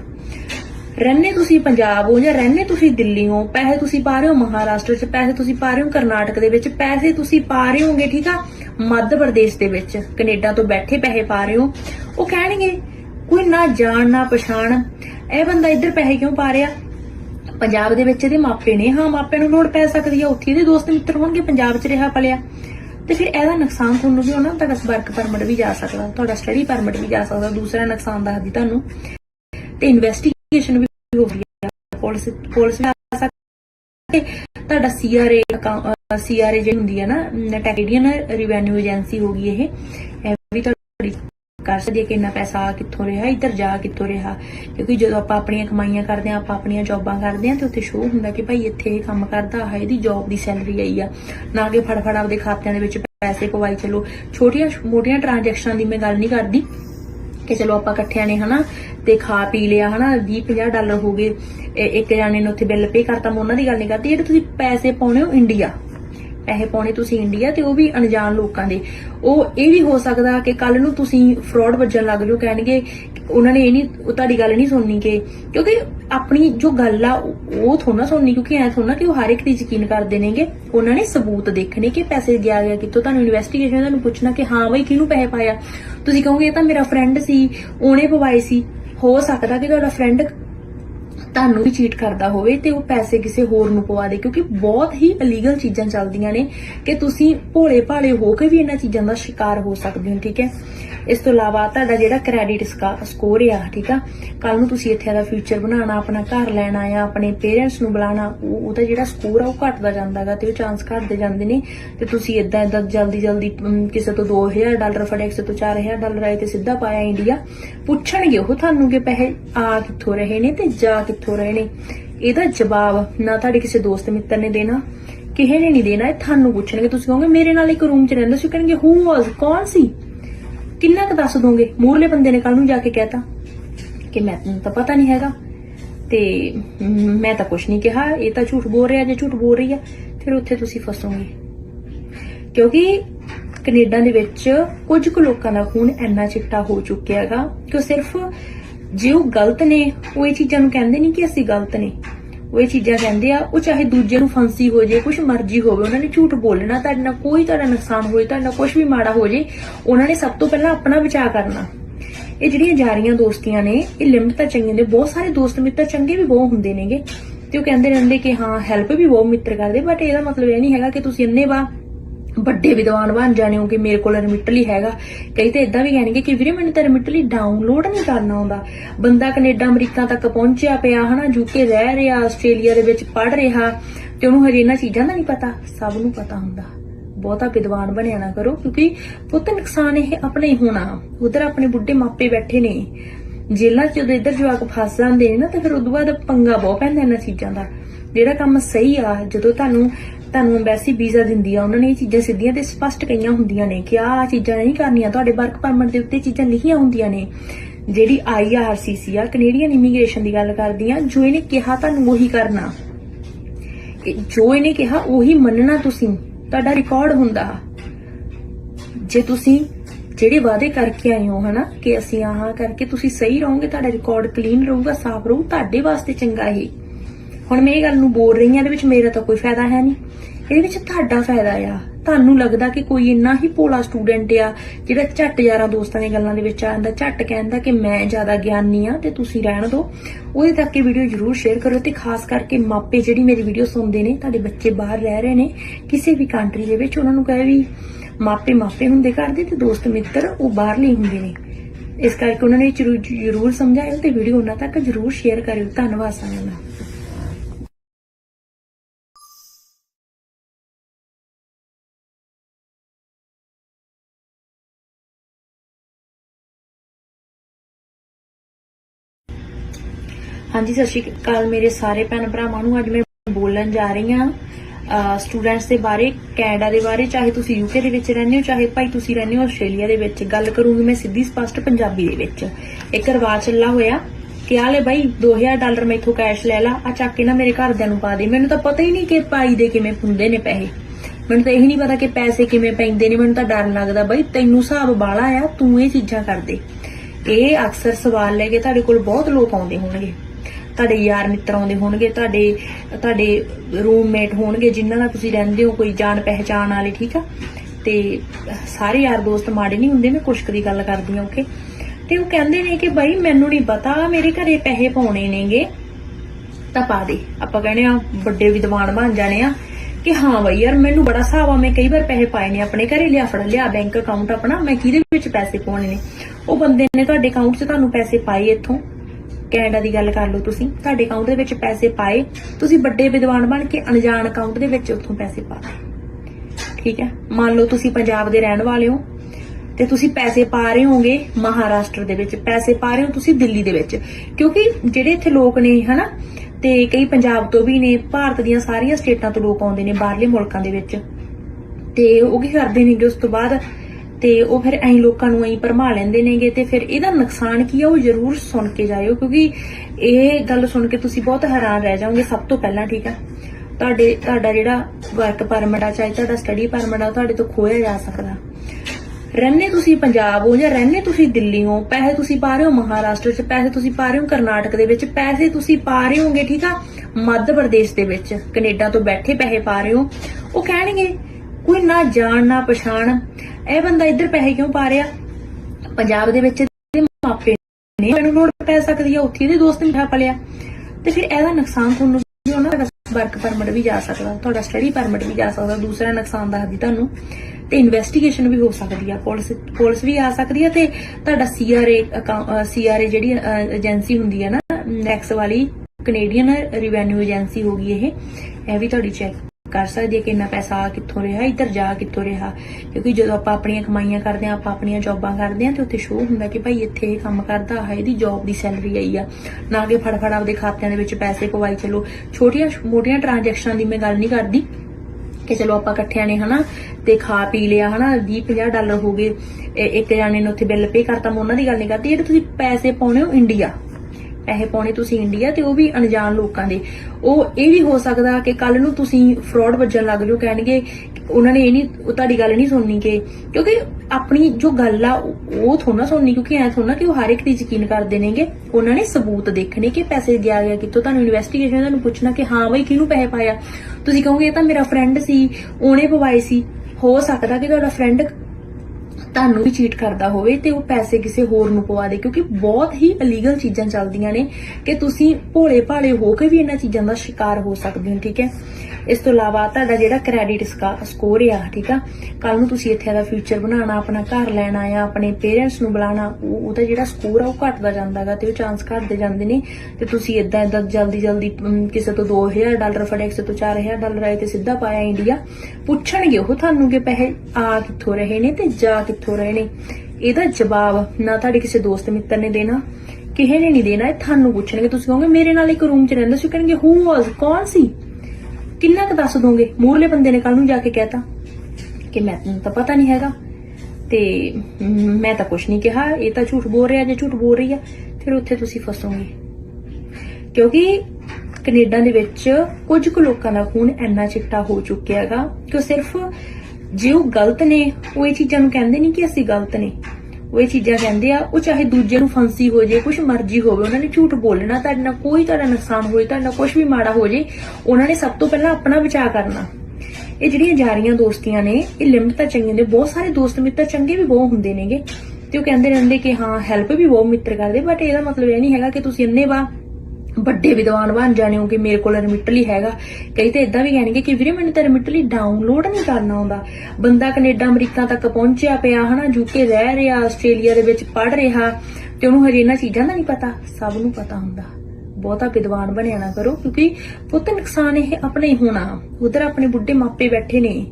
ਰਹਿੰਦੇ ਤੁਸੀਂ ਪੰਜਾਬ ਹੋ ਜਾਂ ਰਹਿੰਦੇ ਤੁਸੀਂ ਦਿੱਲੀ ਹੋ, ਪੈਸੇ ਤੁਸੀਂ ਪਾ ਰਹੇ ਹੋ ਮਹਾਰਾਸ਼ਟਰ 'ਚ ਪੈਸੇ ਤੁਸੀਂ ਪਾ ਰਹੇ ਹੋ ਕਰਨਾਟਕ ਦੇ ਵਿੱਚ, ਪੈਸੇ ਤੁਸੀਂ ਪਾ ਰਹੇ ਹੋਗੇ, ਠੀਕ ਆ, ਮੱਧ ਪ੍ਰਦੇਸ਼ ਦੇ ਵਿੱਚ, ਕੈਨੇਡਾ ਤੋਂ ਬੈਠੇ ਪੈਸੇ ਪਾ ਰਹੇ ਹੋ। ਉਹ ਕਹਿਣਗੇ, ਕੋਈ ਨਾ ਜਾਣ ਨਾ ਪਛਾਣ ਇਹ ਬੰਦਾ ਇੱਧਰ ਪੈਸੇ ਕਿਉਂ ਪਾ ਰਿਹਾ? ਪੰਜਾਬ ਦੇ ਵਿੱਚ ਇਹਦੇ ਮਾਪੇ ਨੇ। ਹਾਂ, ਮਾਪਿਆਂ ਨੂੰ ਲੋੜ ਪੈ ਸਕਦੀ ਆ। ਉੱਥੇ ਇਹਦੇ ਦੋਸਤ ਮਿੱਤਰ ਹੋਣਗੇ, ਪੰਜਾਬ 'ਚ ਰਿਹਾ ਪਲਿਆ। ਤੇ ਫਿਰ ਇਹਦਾ ਨੁਕਸਾਨ ਤੁਹਾਨੂੰ ਵੀ ਹੋਣਾ, ਤੁਹਾਡਾ ਵਰਕ ਪਰਮਿਟ ਵੀ ਜਾ ਸਕਦਾ, ਤੁਹਾਡਾ ਸਟੱਡੀ ਪਰਮਿਟ ਵੀ ਜਾ ਸਕਦਾ, ਦੂਸਰਾ ਨੁਕਸਾਨ ਦੱਸਦੀ ਤੁਹਾਨੂੰ। ਤੇ ਇਨਵੈਸਟੀਗੇਸ਼ਨ ਵੀ ਹੋ ਰਹੀ ਹੈ ਪੁਲਿਸ ਪੁਲਿਸ ਵੀ ਆ ਸਕਦੀ ਤੁਹਾਡਾ ਸੀਆਰਏ ਸੀਆਰਏ ਜਿਹੜੀ ਹੁੰਦੀ ਹੈ ਨਾ ਟੈਕੇਡੀਅਨ ਰਿਵੈਨਿਊ ਏਜੰਸੀ ਹੋਗੀ ਇਹ। ਇਹ ਵੀ ਤੁਹਾਡੀ ਕਰ ਸਕਦੀ ਕਿ ਇੰਨਾ ਪੈਸਾ ਕਿੱਥੋਂ ਰਿਹਾ, ਇੱਧਰ ਜਾ ਕਿੱਥੋਂ ਰਿਹਾ। ਕਿਉਂਕਿ ਜਦੋਂ ਆਪਾਂ ਆਪਣੀਆਂ ਕਮਾਈਆਂ ਕਰਦੇ ਆ ਆਪਾਂ ਆਪਣੀਆਂ ਜੌਬਾਂ ਕਰਦੇ ਆ ਤੇ ਉੱਥੇ ਸ਼ੋਅ ਹੁੰਦਾ ਕਿ ਭਾਈ ਇੱਥੇ ਇਹ ਕੰਮ ਕਰਦਾ ਹੈ ਇਹਦੀ ਜੌਬ ਦੀ ਸੈਲਰੀ ਆਈ ਆ। ਨਾ ਕਿ ਫੜਫੜ ਆਪਦੇ ਖਾਤਿਆਂ ਦੇ ਵਿੱਚ ਪੈਸੇ ਪਵਾਈ ਚਲੋ, ਛੋਟੀਆਂ, ਮੋਟੀਆਂ ਟ੍ਰਾਂਜੈਕਸ਼ਨਾਂ ਦੀ ਮੈਂ ਗੱਲ ਨਹੀਂ ਕਰਦੀ ਕਿ ਚਲੋ ਆਪਾਂ ਇਕੱਠਿਆਂ ਨੇ ਹਨਾ ਤੇ ਖਾ ਪੀ ਲਿਆ, ਹਨਾ 20 50 ਡਾਲਰ ਹੋ ਗਏ ਇੱਕ ਜਾਣੇ ਨੇ ਉੱਥੇ ਬਿੱਲ ਪੇ ਕਰਤਾ, ਮੈਂ ਉਹਨਾਂ ਦੀ ਗੱਲ ਨਹੀਂ ਕਰਦੀ। ਜਿਹੜੇ ਤੁਸੀਂ ਪੈਸੇ ਪਾਉਣੇ ਹੋ ਇੰਡੀਆ ਪੈਸੇ ਪਾਉਣੇ ਤੁਸੀਂ ਇੰਡੀਆ ਤੇ ਉਹ ਵੀ ਅਣਜਾਣ ਲੋਕਾਂ ਦੇ। ਉਹ ਇਹ ਵੀ ਹੋ ਸਕਦਾ ਕਿ ਕੱਲ ਨੂੰ ਤੁਸੀਂ ਫਰਾਡ ਵੱਜਣ ਲੱਗ ਜਾਓ, ਕਹਿਣਗੇ ਉਹਨਾਂ ਨੇ ਇਹ ਨਹੀਂ ਤੁਹਾਡੀ ਗੱਲ ਨਹੀਂ ਸੁਣਨੀ ਕਿ, ਕਿਉਂਕਿ ਆਪਣੀ ਜੋ ਗੱਲ ਆ, ਉਹ- ਉਹ ਥੋੜਾ ਸੁਣਨੀ, ਕਿਉਂਕਿ ਐ ਥੋੜਾ ਕਿ ਉਹ ਹਰ ਇੱਕ ਦੀ ਯਕੀਨ ਕਰਦੇ ਨੇਗੇ। ਉਹਨਾਂ ਨੇ ਸਬੂਤ ਦੇਖਣੇ ਕਿ ਪੈਸੇ ਗਿਆ ਗਿਆ ਕਿੱਥੋਂ, ਤੁਹਾਨੂੰ ਇਨਵੈਸਟੀਗੇਸ਼ਨ ਤੁਹਾਨੂੰ ਪੁੱਛਣਾ ਕਿ ਹਾਂ ਬਈ ਕਿਹਨੂੰ ਪੈਸੇ ਪਾਇਆ। ਤੁਸੀਂ ਕਹੋਗੇ ਇਹ ਤਾਂ ਮੇਰਾ ਫਰੈਂਡ ਸੀ, ਉਹਨੇ ਪਵਾਏ ਸੀ। ਹੋ ਸਕਦਾ ਕਿ ਤੁਹਾਡਾ ਫਰੈਂਡ ਤੁਹਾਨੂੰ ਵੀ ਚੀਟ ਕਰਦਾ ਹੋਵੇ ਤੇ ਉਹ ਪੈਸੇ ਕਿਸੇ ਹੋਰ ਨੂੰ ਪਵਾ ਦੇ, ਕਿਉਂਕਿ ਬਹੁਤ ਹੀ ਅਲੀਗਲ ਚੀਜ਼ਾਂ ਚੱਲਦੀਆਂ ਨੇ ਕਿ ਤੁਸੀਂ ਭੋਲੇ ਭਾਲੇ ਹੋ ਕੇ ਵੀ ਇਹਨਾਂ ਚੀਜ਼ਾਂ ਦਾ ਸ਼ਿਕਾਰ ਹੋ ਸਕਦੇ ਹੋ, ਠੀਕ ਹੈ? ਇਸ ਤੋਂ ਇਲਾਵਾ ਤੁਹਾਡਾ ਜਿਹੜਾ ਕ੍ਰੈਡਿਟ ਸਕੋਰ ਆ, ਠੀਕ ਆ? ਕੱਲ ਨੂੰ ਤੁਸੀਂ ਇੱਥੇ ਦਾ ਫਿਊਚਰ ਬਣਾਉਣਾ, ਆਪਣਾ ਘਰ ਲੈਣਾ ਆ ਆਪਣੇ ਪੇਰੈਂਟਸ ਨੂੰ ਬੁਲਾਉਣਾ ਉਹਦਾ ਜਿਹੜਾ ਸਕੋਰ ਆ ਉਹ ਘਟਦਾ ਜਾਂਦਾਗਾ ਤੇ ਉਹ ਚਾਂਸ ਘਟਦੇ ਜਾਂਦੇ ਨੇ ਤੇ ਤੁਸੀਂ ਇਦਾਂ ਇਦਾਂ ਜਲਦੀ ਜਲਦੀ ਕਿਸੇ ਤੋਂ 2000 ਡਾਲਰ ਫੜਿਆ, ਕਿਸੇ ਤੋਂ 4000 ਡਾਲਰ ਆਏ ਤੇ ਸਿੱਧਾ ਪਾਇਆ ਇੰਡੀਆ ਪੁੱਛਣਗੇ ਉਹ ਤੁਹਾਨੂੰ ਕਿ ਪੈਸੇ ਆ ਕਿੱਥੋਂ ਰਹੇ ਨੇ ਤੇ ਜਾ ਕਿੱਥੋਂ ਰਹੇ ਨੇ? ਇਹਦਾ ਜਵਾਬ ਨਾ ਤੁਹਾਡੇ ਕਿਸੇ ਦੋਸਤ ਮਿੱਤਰ ਨੇ ਦੇਣਾ, ਕਿਸੇ ਨੇ ਨਹੀਂ ਦੇਣਾ, ਇਹ ਤੁਹਾਨੂੰ ਪੁੱਛਣਗੇ। ਤੁਸੀਂ ਕਹੋਗੇ, ਮੇਰੇ ਨਾਲ ਇੱਕ ਰੂਮ 'ਚ ਰਹਿੰਦਾ ਸੀ। ਉਹ ਹੂ ਵਾਸ ਕੌਣ ਸੀ? ਕਿੰਨਾ ਕੁ ਦੱਸ ਦੋਗੇ? ਮੂਰਲੇ ਬੰਦੇ ਨੇ ਕੱਲ ਨੂੰ ਜਾ ਕੇ ਕਹਿਤਾ ਕਿ ਮੈਂ ਤਾਂ ਪਤਾ ਨਹੀਂ ਹੈਗਾ। ਤੇ ਮੈਂ ਤਾਂ ਕੁਝ ਨਹੀਂ ਕਿਹਾ। ਇਹ ਤਾਂ ਝੂਠ ਬੋਲ ਰਿਹਾ, ਜੇ ਝੂਠ ਬੋਲ ਰਹੀ ਆ, ਫਿਰ ਉੱਥੇ ਤੁਸੀਂ ਫਸੋਗੇ। ਕਿਉਂਕਿ ਕੈਨੇਡਾ ਦੇ ਵਿੱਚ ਕੁਝ ਕੁ ਲੋਕਾਂ ਦਾ ਖੂਨ ਇੰਨਾ ਚਿੱਟਾ ਹੋ ਚੁੱਕਿਆ ਹੈਗਾ ਕਿ ਉਹ ਸਿਰਫ ਜੇ ਉਹ ਗਲਤ ਨੇ, ਉਹ ਇਹ ਚੀਜ਼ਾਂ ਨੂੰ ਕਹਿੰਦੇ ਨਹੀਂ ਕਿ ਅਸੀਂ ਗਲਤ ਨੇ। ਉਹ ਇਹ ਚੀਜ਼ਾਂ ਕਹਿੰਦੇ ਆ, ਉਹ ਚਾਹੇ ਦੂਜੇ ਨੂੰ ਫਾਂਸੀ ਹੋ ਜੇ ਕੁਝ ਮਰਜ਼ੀ ਹੋਵੇ, ਉਹਨਾਂ ਨੇ ਝੂਠ ਬੋਲਣਾ, ਤੁਹਾਡੇ ਨਾਲ ਕੋਈ ਤੁਹਾਡਾ ਨੁਕਸਾਨ ਹੋਏ, ਤੁਹਾਡੇ ਨਾਲ ਕੁਝ ਵੀ ਮਾੜਾ ਹੋ ਜੇ, ਉਹਨਾਂ ਨੇ ਸਭ ਤੋਂ ਪਹਿਲਾਂ ਆਪਣਾ ਬਚਾਅ ਕਰਨਾ। ਇਹ ਜਿਹੜੀਆਂ ਜਾਰੀਆਂ ਦੋਸਤੀਆਂ ਨੇ, ਇਹ ਲਿਮਟ ਤਾਂ ਚੰਗੇ ਨੇ, ਬਹੁਤ ਸਾਰੇ ਦੋਸਤ ਮਿੱਤਰ ਚੰਗੇ ਵੀ ਬਹੁਤ ਹੁੰਦੇ ਨੇਗੇ। ਤੇ ਉਹ ਕਹਿੰਦੇ ਰਹਿੰਦੇ ਕਿ ਹਾਂ ਹੈਲਪ ਵੀ ਬਹੁਤ ਮਿੱਤਰ ਕਰਦੇ ਬਟ ਇਹਦਾ ਮਤਲਬ ਇਹ ਨਹੀਂ ਹੈਗਾ ਕਿ ਤੁਸੀਂ ਇੰਨੇ ਵਾ ਵੱਡੇ ਵਿਦਵਾਨ ਬਣ ਜਾਣੇ ਹੋ ਕਿ ਮੇਰੇ ਕੋਲ ਰਮਿਟਲੀ ਹੈਗਾ। ਕਈ ਤਾਂ ਇਦਾਂ ਵੀ ਕਹਿਣਗੇ ਕਿ ਵੀਰੇ ਮੈਨੂੰ ਤਾਂ ਰਿਮਿਟਲੀ ਡਾਊਨਲੋਡ ਨਹੀਂ ਕਰਨਾ ਆਉਂਦਾ। ਬੰਦਾ ਕੈਨੇਡਾ, ਅਮਰੀਕਾ ਤੱਕ ਪਹੁੰਚਿਆ ਪਿਆ, ਹਨਾ ਯੂਕੇ ਰਹਿ ਰਿਹਾ, ਆਸਟ੍ਰੇਲੀਆ ਦੇ ਵਿੱਚ ਪੜ ਰਿਹਾ ਤੇ ਉਹਨੂੰ ਹਜੇ ਇਹਨਾਂ ਚੀਜ਼ਾਂ ਦਾ ਨਹੀਂ ਪਤਾ। ਸਭ ਨੂੰ ਪਤਾ ਹੁੰਦਾ। ਬਹੁਤਾ ਵਿਦਵਾਨ ਬਣਿਆ ਨਾ ਕਰੋ, ਕਿਉਂਕਿ ਪੁੱਤ ਨੁਕਸਾਨ ਇਹ ਆਪਣੇ ਹੀ ਹੋਣਾ। ਉਧਰ ਆਪਣੇ ਬੁੱਢੇ ਮਾਪੇ ਬੈਠੇ ਨੇ। ਜੇਲ੍ਹਾਂ 'ਚ ਜਦੋਂ ਇੱਧਰ ਜਵਾਕ ਫਸ ਜਾਂਦੇ ਨੇ ਨਾ, ਤੇ ਫਿਰ ਉਦੋਂ ਬਾਅਦ ਪੰਗਾ ਬਹੁਤ ਪੈਂਦਾ ਇਹਨਾਂ ਚੀਜ਼ਾਂ ਦਾ। ਜਿਹੜਾ ਕੰਮ ਸਹੀ ਆ, ਜਦੋਂ ਤੁਹਾਨੂੰ ਤੁਹਾਨੂੰ ਐਮਬੈਸੀ ਵੀਜ਼ਾ ਦਿੰਦੀ ਆ ਉਹਨਾਂ ਨੇ ਇਹ ਚੀਜ਼ਾਂ ਸਿੱਧੀਆਂ ਤੇ ਸਪਸ਼ਟ ਕਹੀਆਂ ਹੁੰਦੀਆਂ ਨੇ ਕਿ ਆਹ ਚੀਜ਼ਾਂ ਨਹੀਂ ਕਰਨੀਆਂ, ਤੁਹਾਡੇ ਵਰਕ ਪਰਮਿਟ ਦੇ ਉੱਤੇ ਚੀਜ਼ਾਂ ਲਿਖੀਆਂ ਹੁੰਦੀਆਂ ਨੇ। ਜਿਹੜੀ ਆਈਆਰਸੀਸੀ ਆ ਕੈਨੇਡੀਅਨ ਇਮੀਗ੍ਰੇਸ਼ਨ ਦੀ ਗੱਲ ਕਰਦੀ ਆ ਜੋ ਇਹਨੇ ਕਿਹਾ ਤੁਹਾਨੂੰ ਉਹੀ ਕਰਨਾ। ਜੋ ਇਹਨੇ ਕਿਹਾ ਉਹੀ ਮੰਨਣਾ ਤੁਸੀਂ, ਤੁਹਾਡਾ ਰਿਕਾਰਡ ਹੁੰਦਾ। ਜੇ ਤੁਸੀਂ ਜਿਹੜੇ ਵਾਅਦੇ ਕਰਕੇ ਆਏ ਹੋ, ਹਨਾ, ਕਿ ਅਸੀਂ ਆਹ ਕਰਕੇ ਤੁਸੀਂ ਸਹੀ ਰਹੋਗੇ, ਤੁਹਾਡਾ ਰਿਕਾਰਡ ਕਲੀਨ ਰਹੂਗਾ, ਸਾਫ਼ ਰਹੂ, ਤੁਹਾਡੇ ਵਾਸਤੇ ਚੰਗਾ ਹੀ ਹੁਣ ਮੈਂ ਇਹ ਗੱਲ ਨੂੰ ਬੋਲ ਰਹੀ ਹਾਂ, ਇਹਦੇ ਵਿੱਚ ਮੇਰਾ ਤਾਂ ਕੋਈ ਫਾਇਦਾ ਹੈ ਨਹੀਂ। ਇਹਦੇ ਵਿੱਚ ਤੁਹਾਡਾ ਫਾਇਦਾ ਆ। ਤੁਹਾਨੂੰ ਲੱਗਦਾ ਕਿ ਕੋਈ ਇੰਨਾ ਹੀ ਭੋਲਾ ਸਟੂਡੈਂਟ ਆ, ਜਿਹੜਾ ਝੱਟ ਯਾਰਾਂ ਦੋਸਤਾਂ ਦੀਆਂ ਗੱਲਾਂ ਦੇ ਵਿੱਚ ਆ ਜਾਂਦਾ, ਝੱਟ ਕਹਿੰਦਾ ਕਿ ਮੈਂ ਜ਼ਿਆਦਾ ਗਿਆਨੀ ਆ ਤੇ ਤੁਸੀਂ ਰਹਿਣ ਦਿਓ। ਉਹਦੇ ਤੱਕ ਇਹ ਵੀਡੀਓ ਜਰੂਰ ਸ਼ੇਅਰ ਕਰੋ ਤੇ ਖਾਸ ਕਰਕੇ ਮਾਪੇ ਜਿਹੜੀ ਮੇਰੀ ਵੀਡੀਓ ਸੁਣਦੇ ਨੇ, ਤੁਹਾਡੇ ਬੱਚੇ ਬਾਹਰ ਰਹਿ ਰਹੇ ਨੇ, ਕਿਸੇ ਵੀ ਕੰਟਰੀ ਦੇ ਵਿੱਚ ਉਹਨਾਂ ਨੂੰ ਕਹੇ ਵੀ ਮਾਪੇ ਮਾਪੇ ਹੁੰਦੇ ਕਰਦੇ ਤੇ ਦੋਸਤ ਮਿੱਤਰ ਉਹ ਬਾਹਰਲੇ ਹੁੰਦੇ ਨੇ। ਇਸ ਕਰਕੇ ਉਹਨਾਂ ਨੇ ਜਰੂਰ ਜਰੂਰ ਸਮਝਾਇਓ ਤੇ ਵੀਡੀਓ ਉਹਨਾਂ ਤੱਕ ਜਰੂਰ ਸ਼ੇਅਰ ਕਰਿਓ। ਧੰਨਵਾਦ ਸਾਰਿਆਂ ਦਾ। ਹਾਂਜੀ, ਸਤਿ ਸ਼੍ਰੀ ਅਕਾਲ ਮੇਰੇ ਸਾਰੇ ਭੈਣ ਭਰਾਵਾਂ ਨੂੰ। ਅੱਜ ਮੈਂ ਬੋਲਣ ਜਾ ਰਹੀ ਹਾਂ ਸਟੂਡੈਂਟਸ ਦੇ ਬਾਰੇ, ਕੈਨੇਡਾ ਦੇ ਬਾਰੇ, ਚਾਹੇ ਤੁਸੀਂ ਯੂਕੇ ਦੇ ਵਿੱਚ ਰਹਿੰਦੇ ਹੋ, ਚਾਹੇ ਭਾਈ ਤੁਸੀਂ ਰਹਿੰਦੇ ਹੋ ਆਸਟ੍ਰੇਲੀਆ ਦੇ ਵਿੱਚ। ਗੱਲ ਕਰੂੰਗੀ ਮੈਂ ਸਿੱਧੀ, ਸਪਸ਼ਟ ਪੰਜਾਬੀ ਦੇ ਵਿੱਚ। ਇੱਕ ਰਿਵਾਜ ਚੱਲਾ ਹੋਇਆ, ਕਿ ਆਲੇ ਬਾਈ 2000 ਡਾਲਰ ਮੈਥੋਂ ਕੈਸ਼ ਲੈ ਲਾ ਆ ਚੱਕ ਕੇ ਨਾ ਮੇਰੇ ਘਰਦਿਆਂ ਨੂੰ ਪਾ ਦੇ। ਮੈਨੂੰ ਤਾਂ ਪਤਾ ਹੀ ਨਹੀਂ ਕਿ ਪਾਈ ਦੇ ਕਿਵੇਂ ਹੁੰਦੇ ਨੇ ਪੈਸੇ। ਮੈਨੂੰ ਤਾਂ ਇਹ ਨਹੀਂ ਪਤਾ ਕਿ ਪੈਸੇ ਕਿਵੇਂ ਪੈਂਦੇ ਨੇ, ਮੈਨੂੰ ਤਾਂ ਡਰ ਲੱਗਦਾ ਬਾਈ, ਤੈਨੂੰ ਹਿਸਾਬ ਬਾਲਾ ਆ, ਤੂੰ ਇਹ ਚੀਜ਼ਾਂ ਕਰਦੇ। ਇਹ ਅਕਸਰ ਸਵਾਲ ਲੈ ਕੇ ਤੁਹਾਡੇ ਕੋਲ ਬਹੁਤ ਲੋਕ ਆਉਂਦੇ ਹੋਣਗੇ। ਤੁਹਾਡੇ ਯਾਰ ਮਿੱਤਰ ਆਉਂਦੇ ਹੋਣਗੇ, ਤੁਹਾਡੇ ਤੁਹਾਡੇ ਰੂਮਮੇਟ ਹੋਣਗੇ, ਜਿਨ੍ਹਾਂ ਨਾਲ ਤੁਸੀਂ ਰਹਿੰਦੇ ਹੋ, ਕੋਈ ਜਾਣ ਪਹਿਚਾਣ ਵਾਲੇ, ਠੀਕ ਆ? ਤੇ ਸਾਰੇ ਯਾਰ ਦੋਸਤ ਮਾੜੇ ਨਹੀਂ ਹੁੰਦੇ, ਮੈਂ ਕੁਛ ਦੀ ਗੱਲ ਕਰਦੀ ਹਾਂ ਓਕੇ ਤੇ ਉਹ ਕਹਿੰਦੇ ਨੇ ਕਿ ਬਾਈ ਮੈਨੂੰ ਨਹੀਂ ਪਤਾ, ਮੇਰੇ ਘਰੇ ਪੈਸੇ ਪਾਉਣੇ ਨੇਗੇ, ਤਾਂ ਪਾ ਦੇ। ਆਪਾਂ ਕਹਿੰਦੇ ਆ ਵੱਡੇ ਵਿਦਵਾਨ ਬਣ ਜਾਣੇ ਆ ਕਿ ਹਾਂ ਬਾਈ ਯਾਰ, ਮੈਨੂੰ ਬੜਾ ਹਿਸਾਬ ਆ, ਮੈਂ ਕਈ ਵਾਰ ਪੈਸੇ ਪਾਏ ਨੇ, ਆਪਣੇ ਘਰੇ ਲਿਆ ਫੜ, ਲਿਆ ਬੈਂਕ ਅਕਾਊਂਟ ਆਪਣਾ, ਮੈਂ ਕਿਹਦੇ ਵਿੱਚ ਪੈਸੇ ਪਾਉਣੇ ਨੇ? ਉਹ ਬੰਦੇ ਨੇ ਤੁਹਾਡੇ ਅਕਾਊਂਟ 'ਚ ਤੁਹਾਨੂੰ ਪੈਸੇ ਪਾਏ ਇੱਥੋਂ। ਕੈਨੇਡਾ ਦੀ ਗੱਲ ਕਰ ਲਓ ਤੁਸੀਂ, ਤੁਹਾਡੇ ਅਕਾਊਂਟ ਦੇ ਵਿੱਚ ਪੈਸੇ ਪਾਏ, ਤੁਸੀਂ ਵੱਡੇ ਵਿਦਵਾਨ ਬਣ ਕੇ ਅਣਜਾਣ ਅਕਾਊਂਟ ਦੇ ਵਿੱਚ ਉੱਥੋਂ ਪੈਸੇ ਪਾ ਲਏ। ਠੀਕ ਹੈ? ਮੰਨ ਲਓ ਤੁਸੀਂ ਪੰਜਾਬ ਦੇ ਰਹਿਣ ਵਾਲੇ ਹੋ, ਤੇ ਤੁਸੀਂ ਪੈਸੇ ਪਾ ਰਹੇ ਹੋਗੇ ਮਹਾਰਾਸ਼ਟਰ ਦੇ ਵਿੱਚ, ਪੈਸੇ ਪਾ ਰਹੇ ਹੋ ਤੁਸੀਂ ਦਿੱਲੀ ਦੇ ਵਿੱਚ। ਕਿਉਂਕਿ ਜਿਹੜੇ ਇੱਥੇ ਲੋਕ ਨੇ, ਹਨਾ, ਤੇ ਕਈ ਪੰਜਾਬ ਤੋਂ ਵੀ ਨੇ, ਭਾਰਤ ਦੀਆਂ ਸਾਰੀਆਂ ਸਟੇਟਾਂ ਤੋਂ ਲੋਕ ਆਉਂਦੇ ਨੇ ਬਾਹਰਲੇ ਮੁਲਕਾਂ ਦੇ ਵਿੱਚ। ਤੇ ਉਹ ਕੀ ਕਰਦੇ ਨੇਗੇ, ਉਸ ਤੋਂ ਬਾਅਦ ਤੇ ਉਹ ਫਿਰ ਐਂ ਲੋਕਾਂ ਨੂੰ ਐਂ ਭਰਮਾ ਲੈਂਦੇ ਨੇਗੇ ਤੇ ਫਿਰ ਇਹਦਾ ਨੁਕਸਾਨ ਕੀ ਆ ਉਹ ਜ਼ਰੂਰ ਸੁਣ ਕੇ ਜਾਇਓ, ਕਿਉਂਕਿ ਇਹ ਗੱਲ ਸੁਣ ਕੇ ਤੁਸੀਂ ਬਹੁਤ ਹੈਰਾਨ ਰਹਿ ਜਾਓਗੇ ਸਭ ਤੋਂ ਪਹਿਲਾਂ, ਠੀਕ ਆ? ਤੁਹਾਡੇ, ਤੁਹਾਡਾ ਜਿਹੜਾ ਵਰਕ ਪਰਮਿਟ ਆ, ਚਾਹੇ ਤੁਹਾਡਾ ਸਟੱਡੀ ਪਰਮਿਟ ਆ, ਉਹ ਤੁਹਾਡੇ ਤੋਂ ਖੋਇਆ ਜਾ ਸਕਦਾ। ਰਹਿੰਦੇ ਤੁਸੀਂ ਪੰਜਾਬ ਹੋ ਜਾਂ ਰਹਿੰਦੇ ਤੁਸੀਂ ਦਿੱਲੀ ਹੋ, ਪੈਸੇ ਤੁਸੀਂ ਪਾ ਰਹੇ ਹੋ ਮਹਾਰਾਸ਼ਟਰ 'ਚ, ਪੈਸੇ ਤੁਸੀਂ ਪਾ ਰਹੇ ਹੋ ਕਰਨਾਟਕ ਦੇ ਵਿੱਚ, ਪੈਸੇ ਤੁਸੀਂ ਪਾ ਰਹੇ ਹੋਗੇ, ਠੀਕ ਆ? ਮੱਧ ਪ੍ਰਦੇਸ਼ ਦੇ ਵਿੱਚ, ਕੈਨੇਡਾ ਤੋਂ ਬੈਠੇ ਪੈਸੇ ਪਾ ਰਹੇ ਹੋ। ਉਹ ਕਹਿਣਗੇ ਕੋਈ ਨਾ ਜਾਣ, ਨਾ ਪਛਾਣ। ਇਹ ਬੰਦਾ ਇੱਧਰ ਪੈਸੇ ਕਿਉਂ ਪਾ ਰਿਹਾ? ਪੰਜਾਬ ਦੇ ਵਿੱਚ ਇਹਦੇ ਮਾਪੇ ਨੇ ਮੈਨੂੰ ਲੋੜ ਪੈ ਸਕਦੀ ਆ, ਉੱਥੇ ਦੇ ਦੋਸਤ ਮਿਠਾ ਪਲਿਆ ਤੇ ਫਿਰ ਇਹਦਾ ਨੁਕਸਾਨ ਤੁਹਾਨੂੰ ਵੀ ਉਹਨਾਂ ਵਰਕ ਪਰਮਿਟ ਵੀ ਜਾ ਸਕਦਾ, ਤੁਹਾਡਾ ਸਟੱਡੀ ਪਰਮਿਟ ਵੀ ਜਾ ਸਕਦਾ, ਦੂਸਰਾ ਨੁਕਸਾਨ ਦੱਸਦੀ ਤੁਹਾਨੂੰ ਤੇ ਇਨਵੈਸਟੀਗੇਸ਼ਨ ਵੀ ਹੋ ਸਕਦੀ ਆ, ਪੁਲਿਸ ਪੁਲਿਸ ਵੀ ਆ ਸਕਦੀ ਆ ਤੇ ਤੁਹਾਡਾ ਸੀਆਰਏ ਸੀਆਰਏ ਜਿਹੜੀ ਏਜੰਸੀ ਹੁੰਦੀ ਆ ਨਾ ਨੈਕਸ ਵਾਲੀ ਕੈਨੇਡੀਅਨ ਰਿਵੈਨਿਊ ਏਜੰਸੀ ਹੋਗੀ ਇਹ। ਇਹ ਵੀ ਤੁਹਾਡੀ ਚੈੱਕ ਕਰ ਸਕਦੀ ਹੈ ਕਿ ਇੰਨਾ ਪੈਸਾ ਆ ਕਿੱਥੋਂ ਰਿਹਾ, ਇੱਧਰ ਜਾ ਕਿੱਥੋਂ ਰਿਹਾ। ਕਿਉਂਕਿ ਜਦੋਂ ਆਪਾਂ ਆਪਣੀਆਂ ਕਮਾਈਆਂ ਕਰਦੇ ਆ, ਆਪਾਂ ਆਪਣੀਆਂ ਜੌਬਾਂ ਕਰਦੇ ਆ, ਤੇ ਉੱਥੇ ਸ਼ੋਅ ਹੁੰਦਾ ਕਿ ਭਾਈ ਇੱਥੇ ਇਹ ਕੰਮ ਕਰਦਾ ਹੈ ਇਹਦੀ ਜੌਬ ਦੀ ਸੈਲਰੀ ਆਈ ਆ। ਨਾ ਕਿ ਫੜਫੜ ਆਪਦੇ ਖਾਤਿਆਂ ਦੇ ਵਿੱਚ ਪੈਸੇ ਪਵਾਈ ਚਲੋ, ਛੋਟੀਆਂ ਮੋਟੀਆਂ ਟ੍ਰਾਂਜੈਕਸ਼ਨਾਂ ਦੀ ਮੈਂ ਗੱਲ ਨਹੀਂ ਕਰਦੀ ਕਿ ਚਲੋ ਆਪਾਂ ਇਕੱਠਿਆਂ ਨੇ ਹਨਾ ਤੇ ਖਾ ਪੀ ਲਿਆ, ਹਨਾ 20 50 ਡਾਲਰ ਹੋ ਗਏ ਇੱਕ ਜਾਣੇ ਨੇ ਉੱਥੇ ਬਿੱਲ ਪੇ ਕਰਤਾ, ਮੈਂ ਉਹਨਾਂ ਦੀ ਗੱਲ ਨਹੀਂ ਕਰਦੀ। ਜਿਹੜੇ ਤੁਸੀਂ ਪੈਸੇ ਪਾਉਣੇ ਹੋ ਇੰਡੀਆ ਪੈਸੇ ਪਾਉਣੇ ਤੁਸੀਂ ਇੰਡੀਆ ਤੇ ਉਹ ਵੀ ਅਣਜਾਣ ਲੋਕਾਂ ਦੇ। ਉਹ ਇਹ ਵੀ ਹੋ ਸਕਦਾ ਕਿ ਕੱਲ ਨੂੰ ਤੁਸੀਂ ਫਰਾਡ ਵੱਜਣ ਲੱਗ ਜਾਓ, ਕਹਿਣਗੇ ਉਹਨਾਂ ਨੇ ਇਹ ਨਹੀਂ ਤੁਹਾਡੀ ਗੱਲ ਨਹੀਂ ਸੁਣਨੀ ਕਿ, ਕਿਉਂਕਿ ਆਪਣੀ ਜੋ ਗੱਲ ਆ, ਉਹ- ਉਹ ਥੋੜਾ ਸੁਣਨੀ, ਕਿਉਂਕਿ ਐ ਥੋੜਾ ਕਿ ਉਹ ਹਰ ਇੱਕ ਦੀ ਯਕੀਨ ਕਰਦੇ ਨੇਗੇ। ਉਹਨਾਂ ਨੇ ਸਬੂਤ ਦੇਖਣੇ ਕਿ ਪੈਸੇ ਗਿਆ ਗਿਆ ਕਿੱਥੋਂ, ਤੁਹਾਨੂੰ ਇਨਵੈਸਟੀਗੇਸ਼ਨ ਤੁਹਾਨੂੰ ਪੁੱਛਣਾ ਕਿ ਹਾਂ ਬਈ ਕਿਹਨੂੰ ਪੈਸੇ ਪਾਇਆ। ਤੁਸੀਂ ਕਹੋਗੇ ਇਹ ਤਾਂ ਮੇਰਾ ਫਰੈਂਡ ਸੀ, ਉਹਨੇ ਪਵਾਏ ਸੀ। ਹੋ ਸਕਦਾ ਕਿ ਤੁਹਾਡਾ ਫਰੈਂਡ ਤੁਹਾਨੂੰ ਵੀ ਚੀਟ ਕਰਦਾ ਹੋਵੇ ਤੇ ਉਹ ਪੈਸੇ ਕਿਸੇ ਹੋਰ ਨੂੰ ਪਵਾ ਦੇ, ਕਿਉਂਕਿ ਬਹੁਤ ਹੀ ਅਲੀਗਲ ਚੀਜ਼ਾਂ ਚੱਲਦੀਆਂ ਨੇ ਕਿ ਤੁਸੀਂ ਭੋਲੇ ਭਾਲੇ ਹੋ ਕੇ ਵੀ ਇਹਨਾਂ ਚੀਜ਼ਾਂ ਦਾ ਸ਼ਿਕਾਰ ਹੋ ਸਕਦੇ ਹੋ, ਠੀਕ ਹੈ? ਇਸ ਤੋਂ ਇਲਾਵਾ ਤੁਹਾਡਾ ਜਿਹੜਾ ਕ੍ਰੈਡਿਟ ਸਕੋਰ ਆ, ਠੀਕ ਆ? ਕੱਲ ਨੂੰ ਤੁਸੀਂ ਇੱਥੇ ਦਾ ਫਿਊਚਰ ਬਣਾਉਣਾ, ਆਪਣਾ ਘਰ ਲੈਣਾ ਆ ਆਪਣੇ ਪੇਰੈਂਟਸ ਨੂੰ ਬੁਲਾਉਣਾ ਉਹਦਾ ਜਿਹੜਾ ਸਕੋਰ ਆ ਉਹ ਘਟਦਾ ਜਾਂਦਾਗਾ ਤੇ ਉਹ ਚਾਂਸ ਘਟਦੇ ਜਾਂਦੇ ਨੇ ਤੇ ਤੁਸੀਂ ਇਦਾਂ ਇਦਾਂ ਜਲਦੀ ਜਲਦੀ ਕਿਸੇ ਤੋਂ 2000 ਡਾਲਰ ਫੜਿਆ, ਕਿਸੇ ਤੋਂ 4000 ਡਾਲਰ ਆਏ ਤੇ ਸਿੱਧਾ ਪਾਇਆ ਇੰਡੀਆ ਪੁੱਛਣਗੇ ਉਹ ਤੁਹਾਨੂੰ ਕਿ ਪੈਸੇ ਆ ਕਿੱਥੋਂ ਰਹੇ ਨੇ ਤੇ ਜਾ ਕਿੱਥੋਂ ਰਹੇ ਨੇ? ਇਹਦਾ ਜਵਾਬ ਨਾ ਤੁਹਾਡੇ ਕਿਸੇ ਦੋਸਤ ਮਿੱਤਰ ਨੇ ਦੇਣਾ, ਕਿਸੇ ਨੇ ਨਹੀਂ ਦੇਣਾ, ਇਹ ਤੁਹਾਨੂੰ ਪੁੱਛਣਗੇ, ਤੁਸੀਂ ਕਹੋਗੇ, ਮੇਰੇ ਨਾਲ ਇੱਕ ਰੂਮ 'ਚ ਰਹਿੰਦਾ ਸੀ। ਕਹਿਣਗੇ ਹੂ ਵਾਸ ਕੌਣ ਸੀ? ਕਿੰਨਾ ਕੁ ਦੱਸ ਦੋਗੇ? ਮੂਰਲੇ ਬੰਦੇ ਨੇ ਕੱਲ ਨੂੰ ਜਾ ਕੇ ਕਹਿਤਾ ਕਿ ਮੈਂ ਤਾਂ ਪਤਾ ਨਹੀਂ ਹੈਗਾ। ਤੇ ਮੈਂ ਤਾਂ ਕੁਝ ਨਹੀਂ ਕਿਹਾ, ਇਹ ਤਾਂ ਝੂਠ ਬੋਲ ਰਿਹਾ, ਜਾਂ ਝੂਠ ਬੋਲ ਰਹੀ ਆ, ਫਿਰ ਉੱਥੇ ਤੁਸੀਂ ਫਸੋਗੇ। ਕਿਉਂਕਿ ਕੈਨੇਡਾ ਦੇ ਵਿੱਚ ਕੁਝ ਕੁ ਲੋਕਾਂ ਦਾ ਖੂਨ ਇੰਨਾ ਚਿੱਟਾ ਹੋ ਚੁੱਕਿਆ ਹੈਗਾ ਕਿ ਉਹ ਸਿਰਫ ਜੇ ਉਹ ਗਲਤ ਨੇ, ਉਹ ਇਹ ਚੀਜ਼ਾਂ ਨੂੰ ਕਹਿੰਦੇ ਨਹੀਂ ਕਿ ਅਸੀਂ ਗਲਤ ਨੇ। ਉਹ ਇਹ ਚੀਜ਼ਾਂ ਕਹਿੰਦੇ ਆ, ਉਹ ਚਾਹੇ ਦੂਜੇ ਨੂੰ ਫਾਂਸੀ ਹੋ ਜੇ ਕੁਝ ਮਰਜ਼ੀ ਹੋਵੇ, ਉਹਨਾਂ ਨੇ ਝੂਠ ਬੋਲਣਾ, ਤੁਹਾਡੇ ਨਾਲ ਕੋਈ ਤੁਹਾਡਾ ਨੁਕਸਾਨ ਹੋਏ, ਤੁਹਾਡੇ ਨਾਲ ਕੁਝ ਵੀ ਮਾੜਾ ਹੋ ਜੇ, ਉਹਨਾਂ ਨੇ ਸਭ ਤੋਂ ਪਹਿਲਾਂ ਆਪਣਾ ਬਚਾਅ ਕਰਨਾ। ਇਹ ਜਿਹੜੀਆਂ ਜਾਰੀਆਂ ਦੋਸਤੀਆਂ ਨੇ, ਇਹ ਲਿਮਟ ਤਾਂ ਚੰਗੇ ਨੇ, ਬਹੁਤ ਸਾਰੇ ਦੋਸਤ ਮਿੱਤਰ ਚੰਗੇ ਵੀ ਬਹੁਤ ਹੁੰਦੇ ਨੇਗੇ। ਤੇ ਉਹ ਕਹਿੰਦੇ ਰਹਿੰਦੇ ਕਿ ਹਾਂ ਹੈਲਪ ਵੀ ਬਹੁਤ ਮਿੱਤਰ ਕਰਦੇ ਬਟ ਇਹਦਾ ਮਤਲਬ ਇਹ ਨਹੀਂ ਹੈਗਾ ਕਿ ਤੁਸੀਂ ਇੰਨੇ ਵਾ ਵੱਡੇ ਵਿਦਵਾਨ ਬਣ ਜਾਣੇ ਹੋ ਕਿ ਮੇਰੇ ਕੋਲ ਰਿਮਿਟਲੀ ਹੈਗਾ। ਕਈ ਤਾਂ ਇਦਾਂ ਵੀ ਕਹਿਣਗੇ ਕਿ ਵੀਰੇ ਮੈਨੂੰ ਤਾਂ ਰਿਮਿਟਲੀ ਡਾਊਨਲੋਡ ਨਹੀਂ ਕਰਨਾ ਆਉਂਦਾ। ਬੰਦਾ ਕੈਨੇਡਾ, ਅਮਰੀਕਾ ਤੱਕ ਪਹੁੰਚਿਆ ਪਿਆ, ਹਨਾ ਯੂਕੇ ਰਹਿ ਰਿਹਾ, ਆਸਟ੍ਰੇਲੀਆ ਦੇ ਵਿੱਚ ਪੜ ਰਿਹਾ ਤੇ ਉਹਨੂੰ ਹਜੇ ਇਹਨਾਂ ਚੀਜ਼ਾਂ ਦਾ ਨਹੀਂ ਪਤਾ। ਸਭ ਨੂੰ ਪਤਾ ਹੁੰਦਾ। ਬਹੁਤਾ ਵਿਦਵਾਨ ਬਣਿਆ ਨਾ ਕਰੋ, ਕਿਉਂਕਿ ਪੁੱਤ ਨੁਕਸਾਨ ਇਹ ਆਪਣੇ ਹੀ ਹੋਣਾ। ਉਧਰ ਆਪਣੇ ਬੁੱਢੇ ਮਾਪੇ ਬੈਠੇ ਨੇ।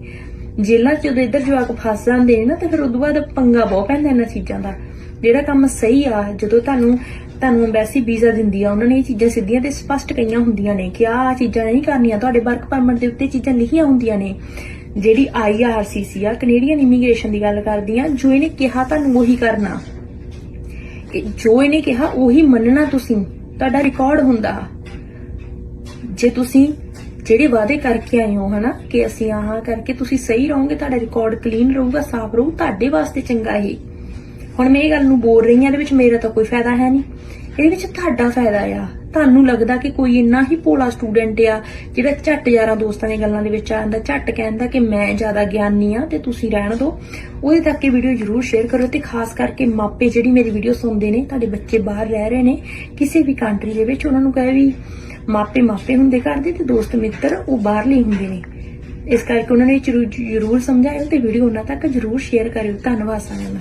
ਜੇਲ੍ਹਾਂ 'ਚ ਜਦੋਂ ਇੱਧਰ ਜਵਾਕ ਫਸ ਜਾਂਦੇ ਨੇ ਨਾ, ਤੇ ਫਿਰ ਉਦੋਂ ਬਾਅਦ ਪੰਗਾ ਬਹੁਤ ਪੈਂਦਾ ਇਹਨਾਂ ਚੀਜ਼ਾਂ ਦਾ। ਜਿਹੜਾ ਕੰਮ ਸਹੀ ਆ, ਜਦੋਂ ਤੁਹਾਨੂੰ ਤੁਹਾਨੂੰ ਐਮਬੈਸੀ ਵੀਜ਼ਾ ਦਿੰਦੀ ਆ ਉਹਨਾਂ ਨੇ ਇਹ ਚੀਜ਼ਾਂ ਸਿੱਧੀਆਂ ਤੇ ਸਪਸ਼ਟ ਕਹੀਆਂ ਹੁੰਦੀਆਂ ਨੇ ਕਿ ਆਹ ਚੀਜ਼ਾਂ ਨਹੀਂ ਕਰਨੀਆਂ, ਤੁਹਾਡੇ ਵਰਕ ਪਰਮਿਟ ਦੇ ਉੱਤੇ ਚੀਜ਼ਾਂ ਲਿਖੀਆਂ ਹੁੰਦੀਆਂ ਨੇ। ਜਿਹੜੀ ਆਈਆਰਸੀਸੀ ਆ ਕੈਨੇਡੀਅਨ ਇਮੀਗ੍ਰੇਸ਼ਨ ਦੀ ਗੱਲ ਕਰਦੀ ਆ, ਜੋ ਇਹਨੇ ਕਿਹਾ ਤੁਹਾਨੂੰ ਉਹੀ ਕਰਨਾ। ਜੋ ਇਹਨੇ ਕਿਹਾ ਉਹੀ ਮੰਨਣਾ ਤੁਸੀਂ, ਤੁਹਾਡਾ ਰਿਕਾਰਡ ਹੁੰਦਾ। ਜੇ ਤੁਸੀਂ ਜਿਹੜੇ ਵਾਅਦੇ ਕਰਕੇ ਆਏ ਹੋ, ਹਨਾ, ਕਿ ਅਸੀਂ ਆਹ ਕਰਕੇ ਤੁਸੀਂ ਸਹੀ ਰਹੋਗੇ, ਤੁਹਾਡਾ ਰਿਕਾਰਡ ਕਲੀਨ ਰਹੂਗਾ, ਸਾਫ਼ ਰਹੂ, ਤੁਹਾਡੇ ਵਾਸਤੇ ਚੰਗਾ ਇਹ। ਹੁਣ ਮੈਂ ਇਹ ਗੱਲ ਨੂੰ ਬੋਲ ਰਹੀ ਹਾਂ, ਇਹਦੇ ਵਿੱਚ ਮੇਰਾ ਤਾਂ ਕੋਈ ਫਾਇਦਾ ਹੈ ਨਹੀਂ। ਇਹਦੇ ਵਿੱਚ ਤੁਹਾਡਾ ਫਾਇਦਾ ਆ। ਤੁਹਾਨੂੰ ਲੱਗਦਾ ਕਿ ਕੋਈ ਇੰਨਾ ਹੀ ਭੋਲਾ ਸਟੂਡੈਂਟ ਆ, ਜਿਹੜਾ ਝੱਟ ਯਾਰਾਂ ਦੋਸਤਾਂ ਦੀਆਂ ਗੱਲਾਂ ਦੇ ਵਿੱਚ ਆ ਜਾਂਦਾ, ਝੱਟ ਕਹਿੰਦਾ ਕਿ ਮੈਂ ਜ਼ਿਆਦਾ ਗਿਆਨੀ ਆ ਤੇ ਤੁਸੀਂ ਰਹਿਣ ਦਿਓ। ਉਹਦੇ ਤੱਕ ਇਹ ਵੀਡੀਓ ਜਰੂਰ ਸ਼ੇਅਰ ਕਰੋ ਤੇ ਖਾਸ ਕਰਕੇ ਮਾਪੇ ਜਿਹੜੀ ਮੇਰੀ ਵੀਡੀਓ ਸੁਣਦੇ ਨੇ, ਤੁਹਾਡੇ ਬੱਚੇ ਬਾਹਰ ਰਹਿ ਰਹੇ ਨੇ, ਕਿਸੇ ਵੀ ਕੰਟਰੀ ਦੇ ਵਿੱਚ ਉਹਨਾਂ ਨੂੰ ਕਹੇ ਵੀ ਮਾਪੇ ਮਾਪੇ ਹੁੰਦੇ ਘਰ ਦੇ ਤੇ ਦੋਸਤ ਮਿੱਤਰ ਉਹ ਬਾਹਰਲੇ ਹੁੰਦੇ ਨੇ। ਇਸ ਕਰਕੇ ਉਹਨਾਂ ਨੇ ਜਰੂਰ ਜਰੂਰ ਸਮਝਾਇਓ ਤੇ ਵੀਡੀਓ ਉਹਨਾਂ ਤੱਕ ਜਰੂਰ ਸ਼ੇਅਰ ਕਰਿਓ। ਧੰਨਵਾਦ ਸਾਰਿਆਂ ਦਾ।